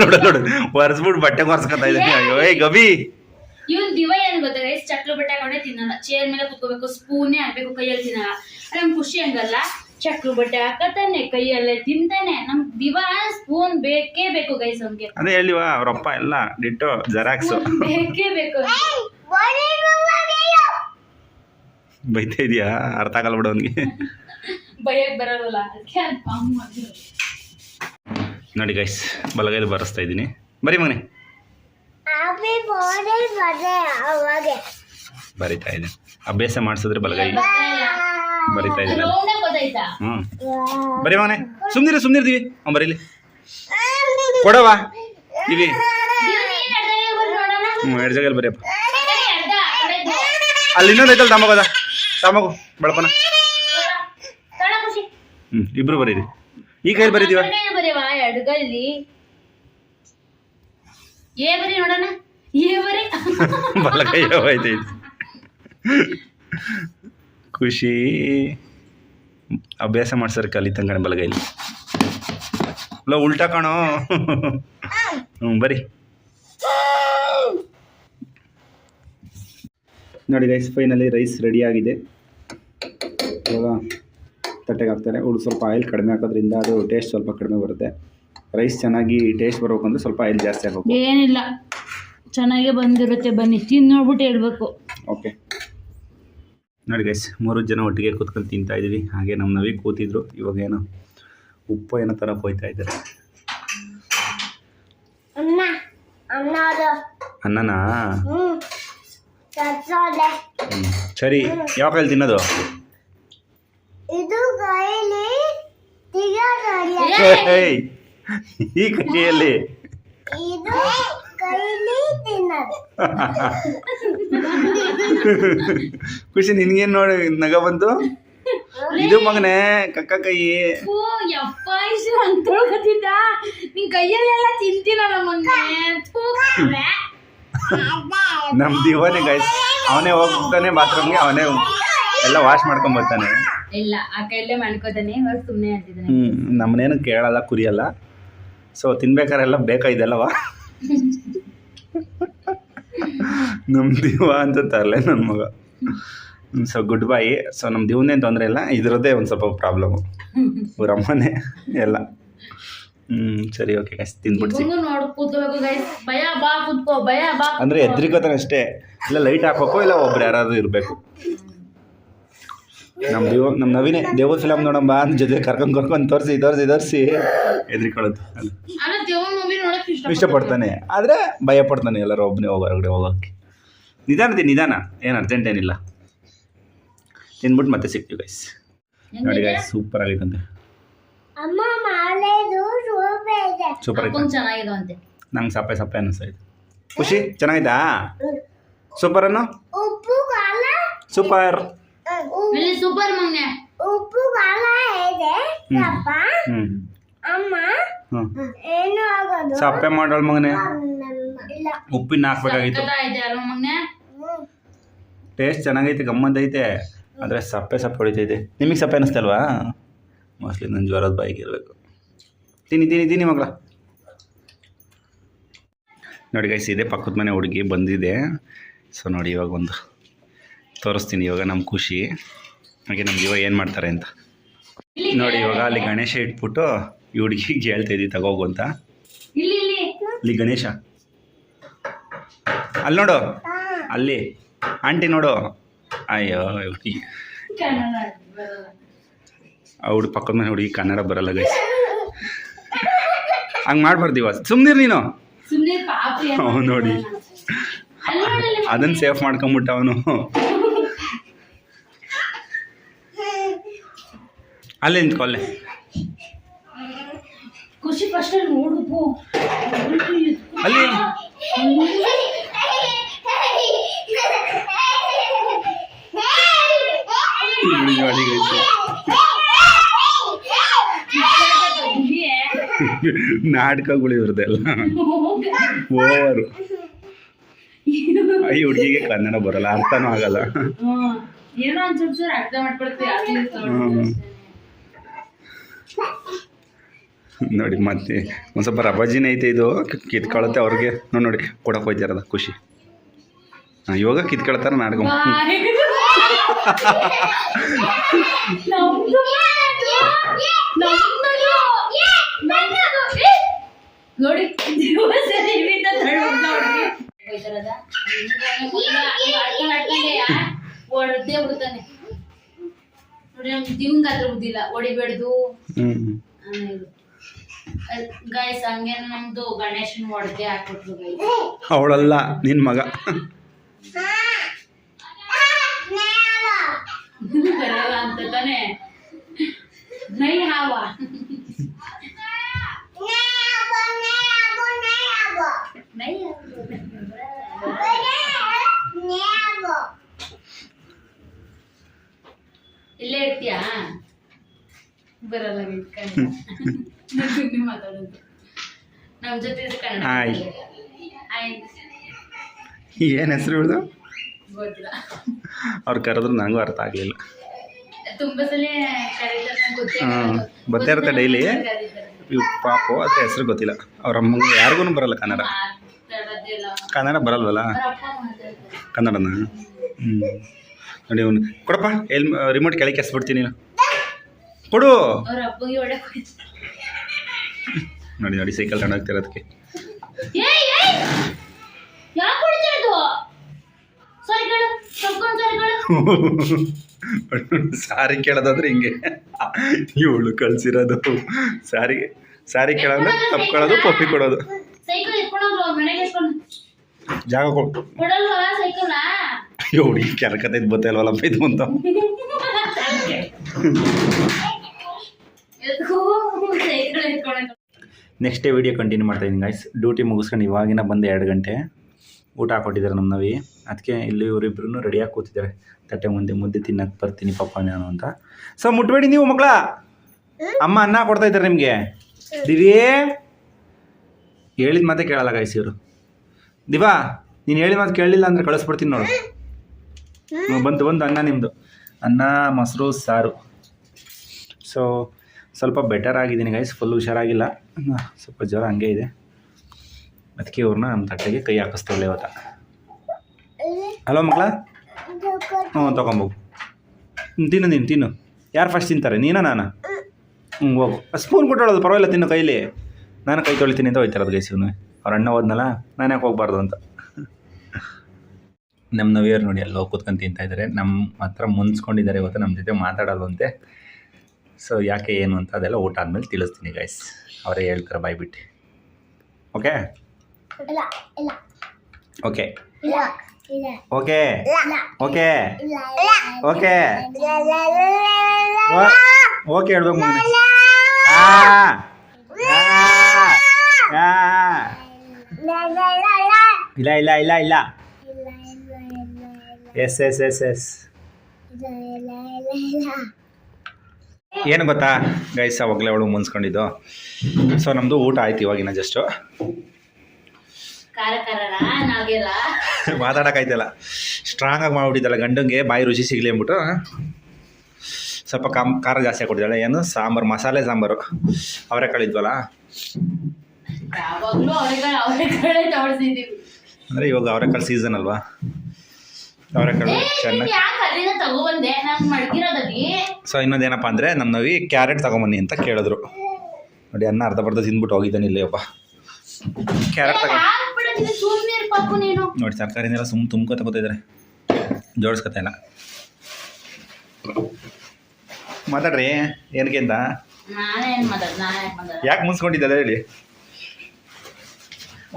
ನೋಡು ನೋಡು ಒರೆಸ್ಬಿಟ್ಟು ಬಟ್ಟೆ ಒರೆಸ್ಕೊತಾ ಇದ್ದೀನಿ. ಅಯ್ಯೋ ಗಬಿ ಇವನ್ ದಿವ ಏನ್ ಗೊತ್ತಾ ಗೈಸ್ ಚಕ್ಲು ಬಟ್ಟೆ ಹಾಕೊಂಡೆ ತಿನ್ನಲ್ಲ. ಚೇರ್ ಮೇಲೆ ಕುತ್ಕೋಬೇಕು ಸ್ಪೂನೇ ಹಾಕ್ಬೇಕು ಕೈಯಲ್ಲಿ ತಿನ್ನಲ್ಲ. ನಮ್ ಖುಷಿ ಹಂಗಲ್ಲ. ಚಕ್ಲು ಬಟ್ಟೆ ಹಾಕತಾನೆ ಕೈಯಲ್ಲೇ ತಿಂತಾನೆ. ನಮ್ ದಿವ ಸ್ಪೂನ್ ಬೇಕೇ ಬೇಕು ಗೈಸ್ ಅವ್ನ್ಗೆ. ಅದೇ ಹೇಳಿವ ಅವರಪ್ಪ ಎಲ್ಲ ಡಿಟ್ಟು ಜೆರಾಕ್ಸ್. ಸ್ಪೂನ್ ಬೇಕೇ ಬೇಕು ಬೈತಾ ಇದೆಯಾ? ಅರ್ಥ ಆಗಲ್ಲ ಬಿಡು ಅವನಿಗೆ. ಬಯಕ್ ಬರಲ್ಲ ಅದಕ್ಕೆ ಅದ್ ನೋಡಿ ಗೈಸ್ ಬಲಗೈಲಿ ಬರೆಸ್ತಾ ಇದ್ದೀನಿ. ಬರೀ ಮಗನೆ. ಬರಿತಾ ಇದೆ ಅಭ್ಯಾಸ ಮಾಡಿಸಿದ್ರೆ ಬಲಗೈ. ಬರ್ತಾ ಗೊತ್ತಾಯ್ತಾ? ಹ್ಞೂ ಬರೀ ಮನೆ ಸುಮ್ಮನಿರು ಸುಮ್ಮನಿರ್ತೀವಿ ಅವ್ನು ಬರೀಲಿ ಕೊಡವ ಇವಿ. ಹ್ಞೂ ಎರಡು ಜಾಗಲ್ಲಿ ಬರೀಯಪ್ಪ ಇದ್ದು. ಅಲ್ಲಿ ಇನ್ನೊಂದು ಐತಲ್ಲ ತಮಗೋದ ತಮಗು ಬಳಪನ. ಹ್ಞೂ ಇಬ್ರು ಬರೀರಿ. ಈ ಕೈಲಿ ಬರೀತೀವ? ಏ ಬರಿ ನೋಡೋಣ? ಏ ಬರಿ ಬಲಗೈ ಹೋಯ್ತೈತಿ ಖುಷಿ. ಅಭ್ಯಾಸ ಮಾಡ್ಸರ್ ಕಲಿತಂಗ ಬಲಗೈಲಿ. ಇಲ್ಲ ಉಲ್ಟಾ ಕಾಣೋ. ಹ್ಞೂ ಬರಿ. ನೋಡಿ ರೈಸ್ ಫೈನಲ್ಲಿ ರೈಸ್ ರೆಡಿ ಆಗಿದೆ. ಇವಾಗ ತಟ್ಟೆಗೆ ಹಾಕ್ತಾರೆ. ಉಳು ಸ್ವಲ್ಪ ಆಯಿಲ್ ಕಡಿಮೆ ಹಾಕೋದ್ರಿಂದ ಅದು ಟೇಸ್ಟ್ ಸ್ವಲ್ಪ ಕಡಿಮೆ ಬರುತ್ತೆ. ರೈಸ್ ಚೆನ್ನಾಗಿ ಟೇಸ್ಟ್ ಬರ್ಬೇಕು ಅಂದ್ರೆ ಸ್ವಲ್ಪ ಆಯಿಲ್ ಜಾಸ್ತಿ ಆಗಬೇಕು ಏನಿಲ್ಲ ಚೆನ್ನಾಗೇ ಬಂದಿರುತ್ತೆ ಬನ್ನಿ ತಿಂದು ನೋಡ್ಬಿಟ್ಟು ಹೇಳ್ಬೇಕು. ಓಕೆ ನೋಡಿ ಗೈಸ್ ಮೂರು ಜನ ಒಟ್ಟಿಗೆ ಕೂತ್ಕೊಂಡು ತಿಂತಾ ಇದೀವಿ ಹಾಗೆ ನಮ್ಮ ನವಿ ಕೂತಿದ್ರು ಇವಾಗ ಏನು ಉಪ್ಪು ಏನೋ ಥರ ಹೋಯ್ತಾ ಇದ್ದಾರೆ. ಅನ್ನನಾ. ಸರಿ ಯಾವ ಕೈಲಿ ತಿನ್ನೋದು? ಇದು! ಈ ಕೈಯಲ್ಲಿ. ಕೈಲಿ ಖುಷಿ ನಿನ್ಗೇನ್ ನೋಡಿ ನಗ ಬಂತು. ಇದು ಮಗನೇ ಕಕ್ಕ ಕೈ. ನಿನ್ ಕೈಯಲ್ಲೆಲ್ಲ. ನಮ್ಮ ದಿವನೇ ಗೈಸ್ ಅವನೇ ಹೋಗ್ತಾನೆ ಬಾತ್ರೂಮ್ಗೆ ಅವನೇ ಎಲ್ಲ ವಾಶ್ ಮಾಡ್ಕೊಂಡ್ ಬರ್ತಾನೆ. ಇಲ್ಲ ಆ ಕೈಯಲ್ಲೇ ಮಾಡ್ಕೋತಾನೆ ಸುಮ್ಮನೆ ಅಂತಿದ್ದಾನೆ. ಹ್ಞೂ ನಮ್ಮನೇನು ಕೇಳಲ್ಲ ಕುರಿಯಲ್ಲ. ಸೊ ತಿನ್ಬೇಕಾರೆಲ್ಲ ಬೇಕಾ ಇದೆಲ್ಲವ? ನಮ್ಮ ದಿವ ಅಂತ ತರಲೆ ನನ್ನ ಮಗ. ಸೊ ಗುಡ್ ಬೈ ಸೊ ನಮ್ಮ ದಿವನೇನು ತೊಂದರೆ ಇಲ್ಲ. ಇದರದ್ದೇ ಒಂದು ಸ್ವಲ್ಪ ಪ್ರಾಬ್ಲಮ್ಮು ರಮ್ಮನೆ ಎಲ್ಲ. ಹ್ಞೂ ಸರಿ ಓಕೆ ಗೈಸ್ ತಿಂದ್ಬಿಡ್ಸಿ ಅಂದರೆ ಎದ್ರಿಕೋತಾನೆ ಅಷ್ಟೇ. ಇಲ್ಲ ಲೈಟ್ ಹಾಕೋಕೋ ಇಲ್ಲ ಒಬ್ರು ಯಾರಾದ್ರೂ ಇರಬೇಕು. ನಮ್ಮ ದೇವ ನಮ್ಮ ನವೀನೆ ದೇವ್ರ ಫಿಲಮ್ ನೋಡಮ್ಮ ಅಂತ ಜೊತೆ ಕರ್ಕೊಂಡು ಕರ್ಕೊಂಡು ತೋರಿಸಿ ತೋರಿಸಿ ತೋರಿಸಿ. ಇಷ್ಟ ಇಷ್ಟಪಡ್ತಾನೆ. ಆದರೆ ಭಯ ಪಡ್ತಾನೆ ಎಲ್ಲರೂ ಒಬ್ಬನೇ ಹೋಗೋ ಹೊರಗಡೆ ಹೋಗೋಕ್ಕೆ ನಿಧಾನ ತಿನ್ ನಿಧಾನ. ಏನು ಅರ್ಜೆಂಟ್ ಏನಿಲ್ಲ. ತಿಂದ್ಬಿಟ್ಟು ಮತ್ತೆ ಸಿಗ್ತೀವಿ ಗೈಸ್ ನೋಡಿ ಗೈಸ್ ಸೂಪರ್ ಆಗೈತಂತೆ ಸೂಪರ್ ಚೆನ್ನಾಗಿದಾವಂತೆ ನಂಗೆ ಸಪ್ಪೆ ಸಪ್ಪೆ ಅನ್ನಿಸ್ತಾಯ್ತು ಖುಷಿ? ಚೆನ್ನಾಗಿದ್ದಾ ಸೂಪರ್ ಅನ್ನು? ಸೂಪರ್ ಇಲ್ಲಿ ಸೂಪರ್ ಮಗ್ನೆ. ಉಪ್ಪು ಇದೆ. ಅಪ್ಪ ಅಮ್ಮ ಏನು ಆಗೋದು? ಸಪ್ಪೆ ಮಾಡೋಳ್ ಮಗನೆ. ಇಲ್ಲ. ಉಪ್ಪಿನ ಹಾಕ್ಬೇಕಾಗಿತ್ತು. ಟೇಸ್ಟ್ ಚೆನ್ನಾಗೈತೆ ಗಮ್ಮತ್ತೈತೆ ಆದರೆ ಸಪ್ಪೆ ಸಪ್ಪೆ ಹೊಡಿತೈತೆ. ನಿಮಗೆ ಸಪ್ಪೆ ಅನಿಸ್ತಲ್ವಾ ಮೋಸ್ಟ್ಲಿ ನನ್ನ ಜ್ವರದ ಬಾಯಿಗೆ ಇರಬೇಕು. ತಿನ್ನಿ ತಿನ್ನಿ ತಿನ್ನಿ ಮಗಳ ನೋಡಿ ಗೈಸ್ ಇದೆ ಪಕ್ಕದ ಮನೆ ಹುಡುಗಿ ಬಂದಿದೆ. ಸೊ ನೋಡಿ ಇವಾಗ ಒಂದು ತೋರಿಸ್ತೀನಿ ಇವಾಗ ನಮ್ಮ ಖುಷಿ. ಹಾಗೆ ನಮ್ಗೆ ಇವಾಗ ಏನು ಮಾಡ್ತಾರೆ ಅಂತ. ನೋಡಿ ಇವಾಗ ಅಲ್ಲಿ ಗಣೇಶ ಇಟ್ಬಿಟ್ಟು ಈ ಹುಡುಗಿಗೆ ಹೇಳ್ತಾ ಇದ್ದೀವಿ ತಗೋಗು ಅಂತ. ಇಲ್ಲಿ ಗಣೇಶ. ಅಲ್ಲಿ ನೋಡು. ಅಲ್ಲಿ. ಆಂಟಿ ನೋಡು. ಅಯ್ಯೋ ಹುಡುಗಿ. ಹುಡುಗಿ ಪಕ್ಕದ ಮನೆ ಹುಡುಗಿ ಕನ್ನಡ ಬರಲ್ಲ ಗೈಸ್ ಹಂಗೆ ಇವಾಗ. ಸುಮ್ಮನಿರು ನೀನು. ನೋಡಿ. ಅದನ್ನು ಸೇಫ್ ಮಾಡ್ಕೊಂಬಿಟ್ಟ ಅವನು ಅಲ್ಲೇ ನಿಂತ್ಕೊ ಅಲ್ಲೇ. ಖುಷಿ ಫಸ್ಟ್ ಅಲ್ಲಿ ನೋಡು ಅಲ್ಲಿ ನೋಡಿ guys. ನಾಟಕಗಳು ಇವ್ರದ್ದೆಲ್ಲ ಓವರು ಈ ಹುಡುಗಿಗೆ ಕನ್ನಡ ಬರಲ್ಲ ಅರ್ಥನೂ ಆಗಲ್ಲ. ಏನೋ ಅರ್ಥ ಮಾಡ್ಕೊಳ್ತೀವಿ ಅದು ಇದು ಹ್ಮ್. ನೋಡಿ ಮತ್ತೆ ಒಂದು ಸ್ವಲ್ಪ ರಬಾಜಿನೇ ಐತೆ ಇದು. ಕಿತ್ಕೊಳತ್ತೆ ಅವ್ರಿಗೆ. ನೋಡಿ ನೋಡಿ ಕೊಡಕ್ಕೆ ಹೋಯ್ತಾರದ ಖುಷಿ. ಹಾಂ ಇವಾಗ ಕಿತ್ಕೊಳ್ತಾರ ನಾಟಕ ನೋಡಿ ಹೊಡ್ದೇ ಬಿಡ್ತಾನೆ ಬುದ್ಧಿಲ್ಲ ಹೊಡಿಬೇಡ್ದು ಗೈಸ್ ಹಂಗೆ ನಮ್ದು ಗಣೇಶನ್ ಒಡದೆ ಹಾಕ್ಬಿಟ್ರು ಗೈಸ್ ಅವಳಲ್ಲ ನಿನ್ ಮಗ. ಬರಲ್ಲ ಅಂತ ತಾನೆ. ನೈ ಹಾವ. ನೈ ಇಲ್ಲೇ ಇರ್ತೀಯಾ? ಬರಲ್ಲ ಸುಮ್ನೆ ಮಾತಾಡೋದು ಜೊತೆ ಕನ್ನಡ ಆಯ್. ಆಯ್ ಏನು ಹೆಸರು ಹೇಳುದು ಗೊತ್ತಿಲ್ಲ. ಅವ್ರು ಕರೆದ್ರು ನನಗೂ ಅರ್ಥ ಆಗಲಿಲ್ಲ. ತುಂಬಾ ಸಲ ಕರೀತಾರೆ ನಂಗ್ ಗೊತ್ತೇ ಹಾ, ಆಗಲ್ಲ. ಬರ್ತಾ ಇರುತ್ತೆ ಡೈಲಿ. ಇವ್ ಪಾಪು ಅದ್ರ ಹೆಸರು ಗೊತ್ತಿಲ್ಲ. ಅವ್ರ ಅಮ್ಮಂಗೆ ಯಾರಿಗೂ ಬರಲ್ಲ ಕನ್ನಡ. ಮಾತಾಡೋದಿಲ್ಲ ಕನ್ನಡ ಬರಲ್ವಲ್ಲ? ಅವ್ರ ಅಪ್ಪ ಮಾತಾಡ್ತಾರೆ ಕನ್ನಡನ? ಹ್ಞೂ ನೋಡಿ ಅವನು ಕೊಡಪ್ಪ ಎಲ್ ರಿಮೋಟ್ ಕೆಳಗೆ ಕೆಸ್ಬಿಡ್ತೀನಿ ನೀನು. ಕೊಡು. ಅವ್ರ ಅಪ್ಪಗೆ ನೋಡಿ ನೋಡಿ ಸೈಕಲ್ ಸರಿಗಳು ಸಾರಿ ಕೇಳೋದಾದ್ರೆ ಹಿಂಗೆ. ಇವಳು ಕಳ್ಸಿರೋದು. ಸಾರಿ ಸಾರಿ ಕೇಳೋದು ತಪ್ಕೊಳ್ಳೋದು ಪಪ್ಪಿ ಕೊಡೋದು. ಜಾಗ ಕೊಟ್ಟು ಕೆರಕತೆ ಬತ್ತೆ ಇಲ್ವಲ್ಲಪ್ಪ ಇದು ಅಂತ. ನೆಕ್ಸ್ಟ್ ಡೇ ವಿಡಿಯೋ ಕಂಟಿನ್ಯೂ ಮಾಡ್ತಾ ಇದ್ದೀನಿ ಗಾಯ್ಸ್ ಡ್ಯೂಟಿ ಮುಗಿಸ್ಕೊಂಡು ಇವಾಗಿನ ಬಂದು ಎರಡು ಗಂಟೆ. ಊಟ ಹಾಕೊಟ್ಟಿದ್ದಾರೆ ನಮ್ಮ ನವಿ. ಅದಕ್ಕೆ ಇಲ್ಲಿ ಇವರಿಬ್ರು ರೆಡಿಯಾಗಿ ಕೂತಿದ್ದಾರೆ. ತಟ್ಟೆ ಮುಂದೆ ಮುದ್ದೆ ತಿನ್ನಕ್ಕೆ ಬರ್ತೀನಿ ಪಪ್ಪ ನಾನು ಅಂತ. ಸೊ ಮುಟ್ಬೇಡಿ ನೀವು ಮಕ್ಕಳ ಅಮ್ಮ ಅನ್ನ ಕೊಡ್ತಾ ಇದ್ದಾರೆ ನಿಮಗೆ. ದಿವೇ ಹೇಳಿದ ಮಾತೇ ಕೇಳಲ್ಲ ಗಾಯ್ಸ್ ಇವರು. ದಿವಾ ನೀನು ಹೇಳಿದ ಮಾತು ಕೇಳಲಿಲ್ಲ ಅಂದರೆ ಕಳಿಸ್ಬಿಡ್ತೀನಿ ನೋಡು. ಬಂತು ಬಂದು ಅನ್ನ ನಿಮ್ಮದು ಅನ್ನ ಮೊಸರು ಸಾರು. ಸೊ ಸ್ವಲ್ಪ ಬೆಟರ್ ಆಗಿದ್ದೀನಿ ಗೈಸ್ ಫುಲ್ ಹುಷಾರಾಗಿಲ್ಲ. ಸ್ವಲ್ಪ ಜ್ವರ ಹಂಗೆ ಇದೆ. ಅದಕ್ಕೆ ಇವ್ರನ್ನ ನಮ್ಮ ತಟ್ಟೆಗೆ ಕೈ ಹಾಕಿಸ್ತೇವೆ ಇವತ್ತ. ಹಲೋ ಮಕ್ಕಳ? ಹ್ಞೂ ತೊಗೊಂಬೋಗು ಹ್ಞೂ ತಿನ್ನು ನೀನು ತಿನ್ನು. ಯಾರು ಫಸ್ಟ್ ತಿಂತಾರೆ? ನೀನಾ ನಾನು? ಹ್ಞೂ ಹೋಗು. ಸ್ಪೂನ್ ಕೊಟ್ಟೋಳೋದು ಪರವಾಗಿಲ್ಲ ತಿನ್ನು ಕೈಲಿ. ನಾನು ಕೈ ತೊಳಿತೀನಿ ಅಂತ ಹೋಯ್ತಾರದು ಗೈಸ್ ಇವನು. ಅವ್ರ ಅಣ್ಣ ಹೋದ್ನಲ್ಲ ನಾನು ಯಾಕೆ ಹೋಗ್ಬಾರ್ದು ಅಂತ. ನಮ್ಮ ನವಿಯರು ನೋಡಿ ಎಲ್ಲ ಕೂತ್ಕೊಂಡು ತಿಂತಾಯಿದ್ದಾರೆ ನಮ್ಮ ಹತ್ರ ಮುನ್ಸ್ಕೊಂಡಿದ್ದಾರೆ ಇವತ್ತು ನಮ್ಮ ಜೊತೆ ಮಾತಾಡೋದಂತೆ ಸೊ ಯಾಕೆ ಏನು ಅಂತ ಅದೆಲ್ಲ ಊಟ ಆದಮೇಲೆ ತಿಳಿಸ್ತೀನಿ ಗೈಸ್ ಅವರೇ ಹೇಳ್ತಾರೆ ಬಾಯ್ಬಿಟ್ಟು okay okay okay okay okay okay ಹೇಳ್ಬೇಕು ಇಲ್ಲ ಇಲ್ಲ ಇಲ್ಲ ಇಲ್ಲ ಎಸ್ ಎಸ್ ಎಸ್ ಎಸ್ ಏನು ಗೊತ್ತಾ? ಗೈಸ್ ಅವಾಗಲೇ ಅವಳು ಮುನ್ಸ್ಕೊಂಡಿದ್ದು. ಸೊ ನಮ್ಮದು ಊಟ ಆಯ್ತು ಇವಾಗಿನ ಜಸ್ಟು ಮಾತಾಡೋಕ್ಕಾಯ್ತಲ್ಲ. ಸ್ಟ್ರಾಂಗಾಗಿ ಮಾಡ್ಬಿಟ್ಟಿದ್ದಲ್ಲ ಗಂಡಂಗೆ ಬಾಯಿ ರುಚಿ ಸಿಗಲಿ ಅಂದ್ಬಿಟ್ಟು. ಸ್ವಲ್ಪ ಕಮ್ ಖಾರ ಜಾಸ್ತಿ ಹಾಕ್ಬಿಟ್ಟಿದ್ದಾಳೆ ಏನು? ಸಾಂಬಾರು ಮಸಾಲೆ ಸಾಂಬಾರು. ಅವರೇ ಕಳಿದ್ವಲ್ಲ? ಅಂದರೆ ಇವಾಗ ಅವರೆಕಾಳು ಸೀಸನ್ ಅಲ್ವಾ? ಅವರೆಕಾಳು ಚೆನ್ನಾಗಿ. ಸೊ ಇನ್ನೊಂದೇನಪ್ಪ ಅಂದರೆ ನಮ್ಮ ನವಿ ಕ್ಯಾರೆಟ್ ತಗೊಂಬನ್ನಿ ಅಂತ ಕೇಳಿದ್ರು. ನೋಡಿ ಅನ್ನ ಅರ್ಧ ಬರ್ಧ ತಿಂದ್ಬಿಟ್ಟು ಹೋಗಿದ್ದಾನೆ ಇಲ್ಲೇ ಒಬ್ಬ ಕ್ಯಾರೆಟ್ ತಗೊಂಡು ನೋಡಿ ತರಕಾರಿನೆಲ್ಲ ಸುಮ್ಮ ತುಂಬ್ಕೊತ ತಗೋತಿದ್ದಾರೆ ಜೋಡಿಸ್ಕೊತಾ ಇಲ್ಲ. ಮಾತಾಡ್ರಿ ಏನಕ್ಕೆ ಅಂತ? ಯಾಕೆ ಮುನ್ಸ್ಕೊಂಡಿದ್ದಲ್ಲ ಹೇಳಿ.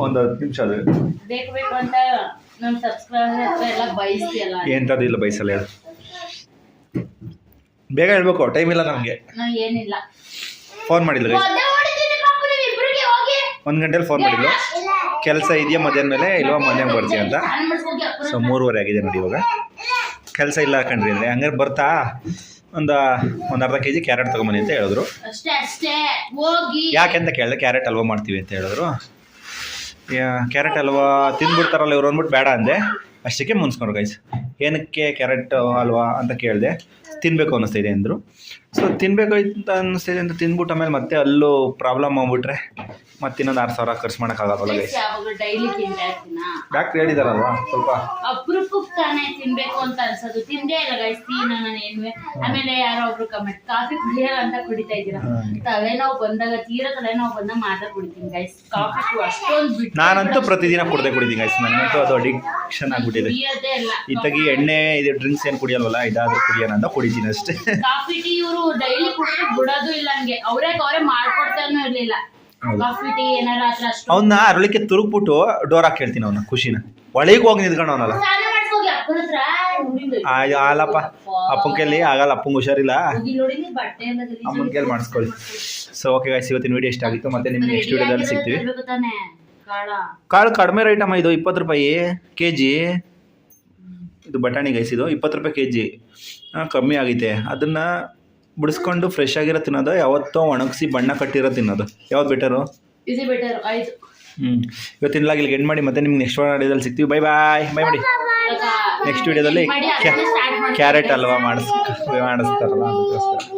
ಒಂದು ಹತ್ತು ನಿಮಿಷ ಅದು ಬೇಕು ಬೇಕು ಅಂತ ನಮ್ ಸಬ್ಸ್ಕ್ರೈಬರ್ ಹತ್ರ ಎಲ್ಲ ಬಯಸ್ತಿಯಲ್ಲ ಎಂಥದ್ದು ಇಲ್ಲ ಬಯಸಲ್ಲ ಹೇಳು. ಬೇಗ ಹೇಳ್ಬೇಕು ಟೈಮ್ ಇಲ್ಲ ನಮಗೆ. ನಾವ್ ಏನಿಲ್ಲ. ಫೋನ್ ಮಾಡಿಲ್ಲ ನೀವು ಒಂದು ಗಂಟೆಲಿ ಫೋನ್ ಮಾಡಿದ್ಲು. ಕೆಲಸ ಇದೆಯಾ ಮಧ್ಯಾಹ್ನ ಮೇಲೆ ಇಲ್ವಾ ಮನೆಗೆ ಬರ್ತೀಯ ಅಂತ? ಸೊ ಮೂರುವರೆ ಆಗಿದೆ ನೋಡಿ ಇವಾಗ. ಕೆಲಸ ಇಲ್ಲ ಕಣ್ರಿ ಅಂದರೆ. ಹಂಗಾರೆ ಬರ್ತಾ? ಒಂದು ಒಂದು ಅರ್ಧ ಕೆ ಜಿ ಕ್ಯಾರೆಟ್ ತೊಗೊಂಬನ್ನಿ ಅಂತ ಹೇಳಿದ್ರು. ಅಷ್ಟೇ ಅಷ್ಟೇ. ಹೋಗಿ. ಯಾಕೆ ಅಂತ ಕೇಳಿದೆ ಕ್ಯಾರೆಟ್ ಅಲ್ವಾ ಮಾಡ್ತೀವಿ ಅಂತ ಹೇಳಿದ್ರು. ಕ್ಯಾರೆಟ್ ಹಲ್ವಾ ತಿಂದ್ಬಿಡ್ತಾರಲ್ಲ ಇವ್ರು ಅಂದ್ಬಿಟ್ಟು ಬೇಡ ಅಂದೆ. ಅಷ್ಟಕ್ಕೆ ಮುನ್ಸ್ಕೊಂಡ್ರು ಗೈಸ್ ಏನಕ್ಕೆ ಕ್ಯಾರೆಟ್ ಹಲ್ವಾ ಅಂತ ಕೇಳಿದೆ. ತಿನ್ನಬೇಕು ಅನ್ನಿಸ್ತಿದೆ ಅಂದರು. ಸೊ ತಿನ್ಬೇಕು ಅಂತ ಅನ್ನಿಸ್ತಿದೆ ಅಂತ ತಿಂದ್ಬಿಟ್ಟು ಆಮೇಲೆ ಮತ್ತೆ ಅಲ್ಲೂ ಪ್ರಾಬ್ಲಮ್ ಆಗ್ಬಿಟ್ರೆ ಮತ್ತೆ ಇನ್ನೊಂದು ಆರು ಸಾವಿರ ಖರ್ಚು ಮಾಡೋಕ್ಕಾಗಲ್ಲ ಗೈಸ್ ಡೈಲಿ ತಿಂತಾ ಇರ್ತೀನ? ಡಾಕ್ಟ್ರ್ ಹೇಳಿದಾರಲ್ವಾ? ಸ್ವಲ್ಪ. ಅಪರೂಪಕ್ಕೆ ತಾನೇ ತಿನ್ಬೇಕು ಅಂತ ಅನ್ಸೋದು. ತಿಂದೇ ಇಲ್ಲ ಗೈಸ್ ತೀನ ನಾನು ಏನ್ವೆ ಆಮೇಲೆ ಯಾರೋ ಒಬ್ರು ಕಮೆಂಟ್ ಕಾಫಿ ಕುಡಿಯಲ್ಲ ಅಂತ ಕುಡಿತಾ ಇದ್ದೀರಾ? ತಲೆನೋವು ಬಂದಾಗ ತೀರಾ ತಲೆನೋವು ಬಂದಾಗ ಮಾತ್ರ ಕುಡಿತೀನಿ ಗೈಸ್ ಕಾಫಿ ಅಷ್ಟೊಂದು ಬಿಟ್ಟು ನಾನಂತೂ ಪ್ರತಿದಿನ ಕುಡ್ದೆ ಕುಡಿತೀನಿ ಗೈಸ್ ನನಗಂತೂ ಅದು ಅಡಿಕ್ಷನ್ ಆಗ್ಬಿಟ್ಟಿದೆ. ಕುಡಿಯೋದೇ ಇಲ್ಲ. ಇತ್ತಾಗಿ ಎಣ್ಣೆ ಇದು ಡ್ರಿಂಕ್ಸ್ ಏನು ಕುಡಿಯಲ್ವಲ್ಲ ಇದಾದ್ರೂ ಕುಡಿಯೋಣ ಅಂತ ಕುಡಿತೀನಿ ಅಷ್ಟೇ. ಕಾಫಿ ಟೀ ಇವರು ಡೈಲಿ ಕುಡಿದ್ರೆ ಬಿಡೋದು ಇಲ್ಲ ಹಂಗೆ ಅವ್ರೇ ಅವರೇ ಮಾಡ್ಕೊಡ್ತಾನು ಇರ್ಲಿಲ್ಲ. ಕಾಫಿ ಟೀ ಏನಾರ ಹತ್ರ ಅಷ್ಟು. ಅವನ್ನ ಅರಳಿಕೆ ತುರುಗ್ಬಿಟ್ಟು ಡೋರ್ ಹಾಕಿ ಹೇಳ್ತೀನಿ ಅವನ ಖುಷಿನ. ಒಳಗೆ ಹೋಗಿ ನಿಂತ್ಕೊಂಡವನಲ್ಲ ಸ್ನಾನ ಮಾಡ್ಸ್ಕೋಗಿ ಅಪ್ಪನ ಹತ್ರ. ಅಪ್ಪನ ಕೈಲಿ ಆಗಲ್ಲ ಅಪ್ಪಂಗೆ ಹುಷಾರಿಲ್ಲ. ಹೋಗಿ ನೋಡಿ ನೀನ್ ಬಟ್ಟೆ ಎಲ್ಲ ಗಲೀಜ್ ಅಮ್ಮನ ಕೈಲಿ ಮಾಡಿಸ್ಕೊಳ್ಳಿ. ಸೊ ಓಕೆ ಗಾಯ್ಸ್ ಇವತ್ತಿನ ವಿಡಿಯೋ ಇಷ್ಟ ಆಗಿತ್ತು. ಮತ್ತೆ ನಿಮ್ಗೆ ನೆಕ್ಸ್ಟ್ ವಿಡಿಯೋದಲ್ಲಿ ಸಿಗ್ತೀವಿ. ತಾನೇ? ಕಾಳ. ಕಾಳು ಕಡಿಮೆ ರೇಟ್ ಅಮ್ಮ ಇದು ಇಪ್ಪತ್ತು ರೂಪಾಯಿ. ಕೆ ಜಿ ಇದು ಬಟಾಣಿ ಗೈಸ್ ಇದು ಇಪ್ಪತ್ತು ರೂಪಾಯಿ ಕೆ ಜಿ ಕಮ್ಮಿ ಆಗೈತೆ. ಅದನ್ನು ಬಿಡಿಸ್ಕೊಂಡು ಫ್ರೆಶ್ ಆಗಿರೋ ತಿನ್ನೋದು ಯಾವತ್ತೋ ಒಣಗಿಸಿ ಬಣ್ಣ ಕಟ್ಟಿರೋ ತಿನ್ನೋದು. ಯಾವ್ದು ಬೆಟರು ಇದು ಬೆಟರ್ ಆಯ್ತು ಹ್ಞೂ ಇವತ್ತಿನ ಇಲ್ಲಿ ಎಂಡ್ ಮಾಡಿ ಮತ್ತೆ ನಿಮ್ಗೆ ನೆಕ್ಸ್ಟ್ ವಿಡಿಯೋದಲ್ಲಿ ಸಿಗ್ತೀವಿ. ಬೈ ಬಾಯ್ ಬೈ ಮಾಡಿ ನೆಕ್ಸ್ಟ್ ವಿಡಿಯೋದಲ್ಲಿ. ಕ್ಯಾರೆಟ್ ಅಲ್ವಾ ಮಾಡಿಸ್ ಮಾಡಿಸ್ತಾರಲ್ಲ ಅದಕ್ಕೋಸ್ಕರ.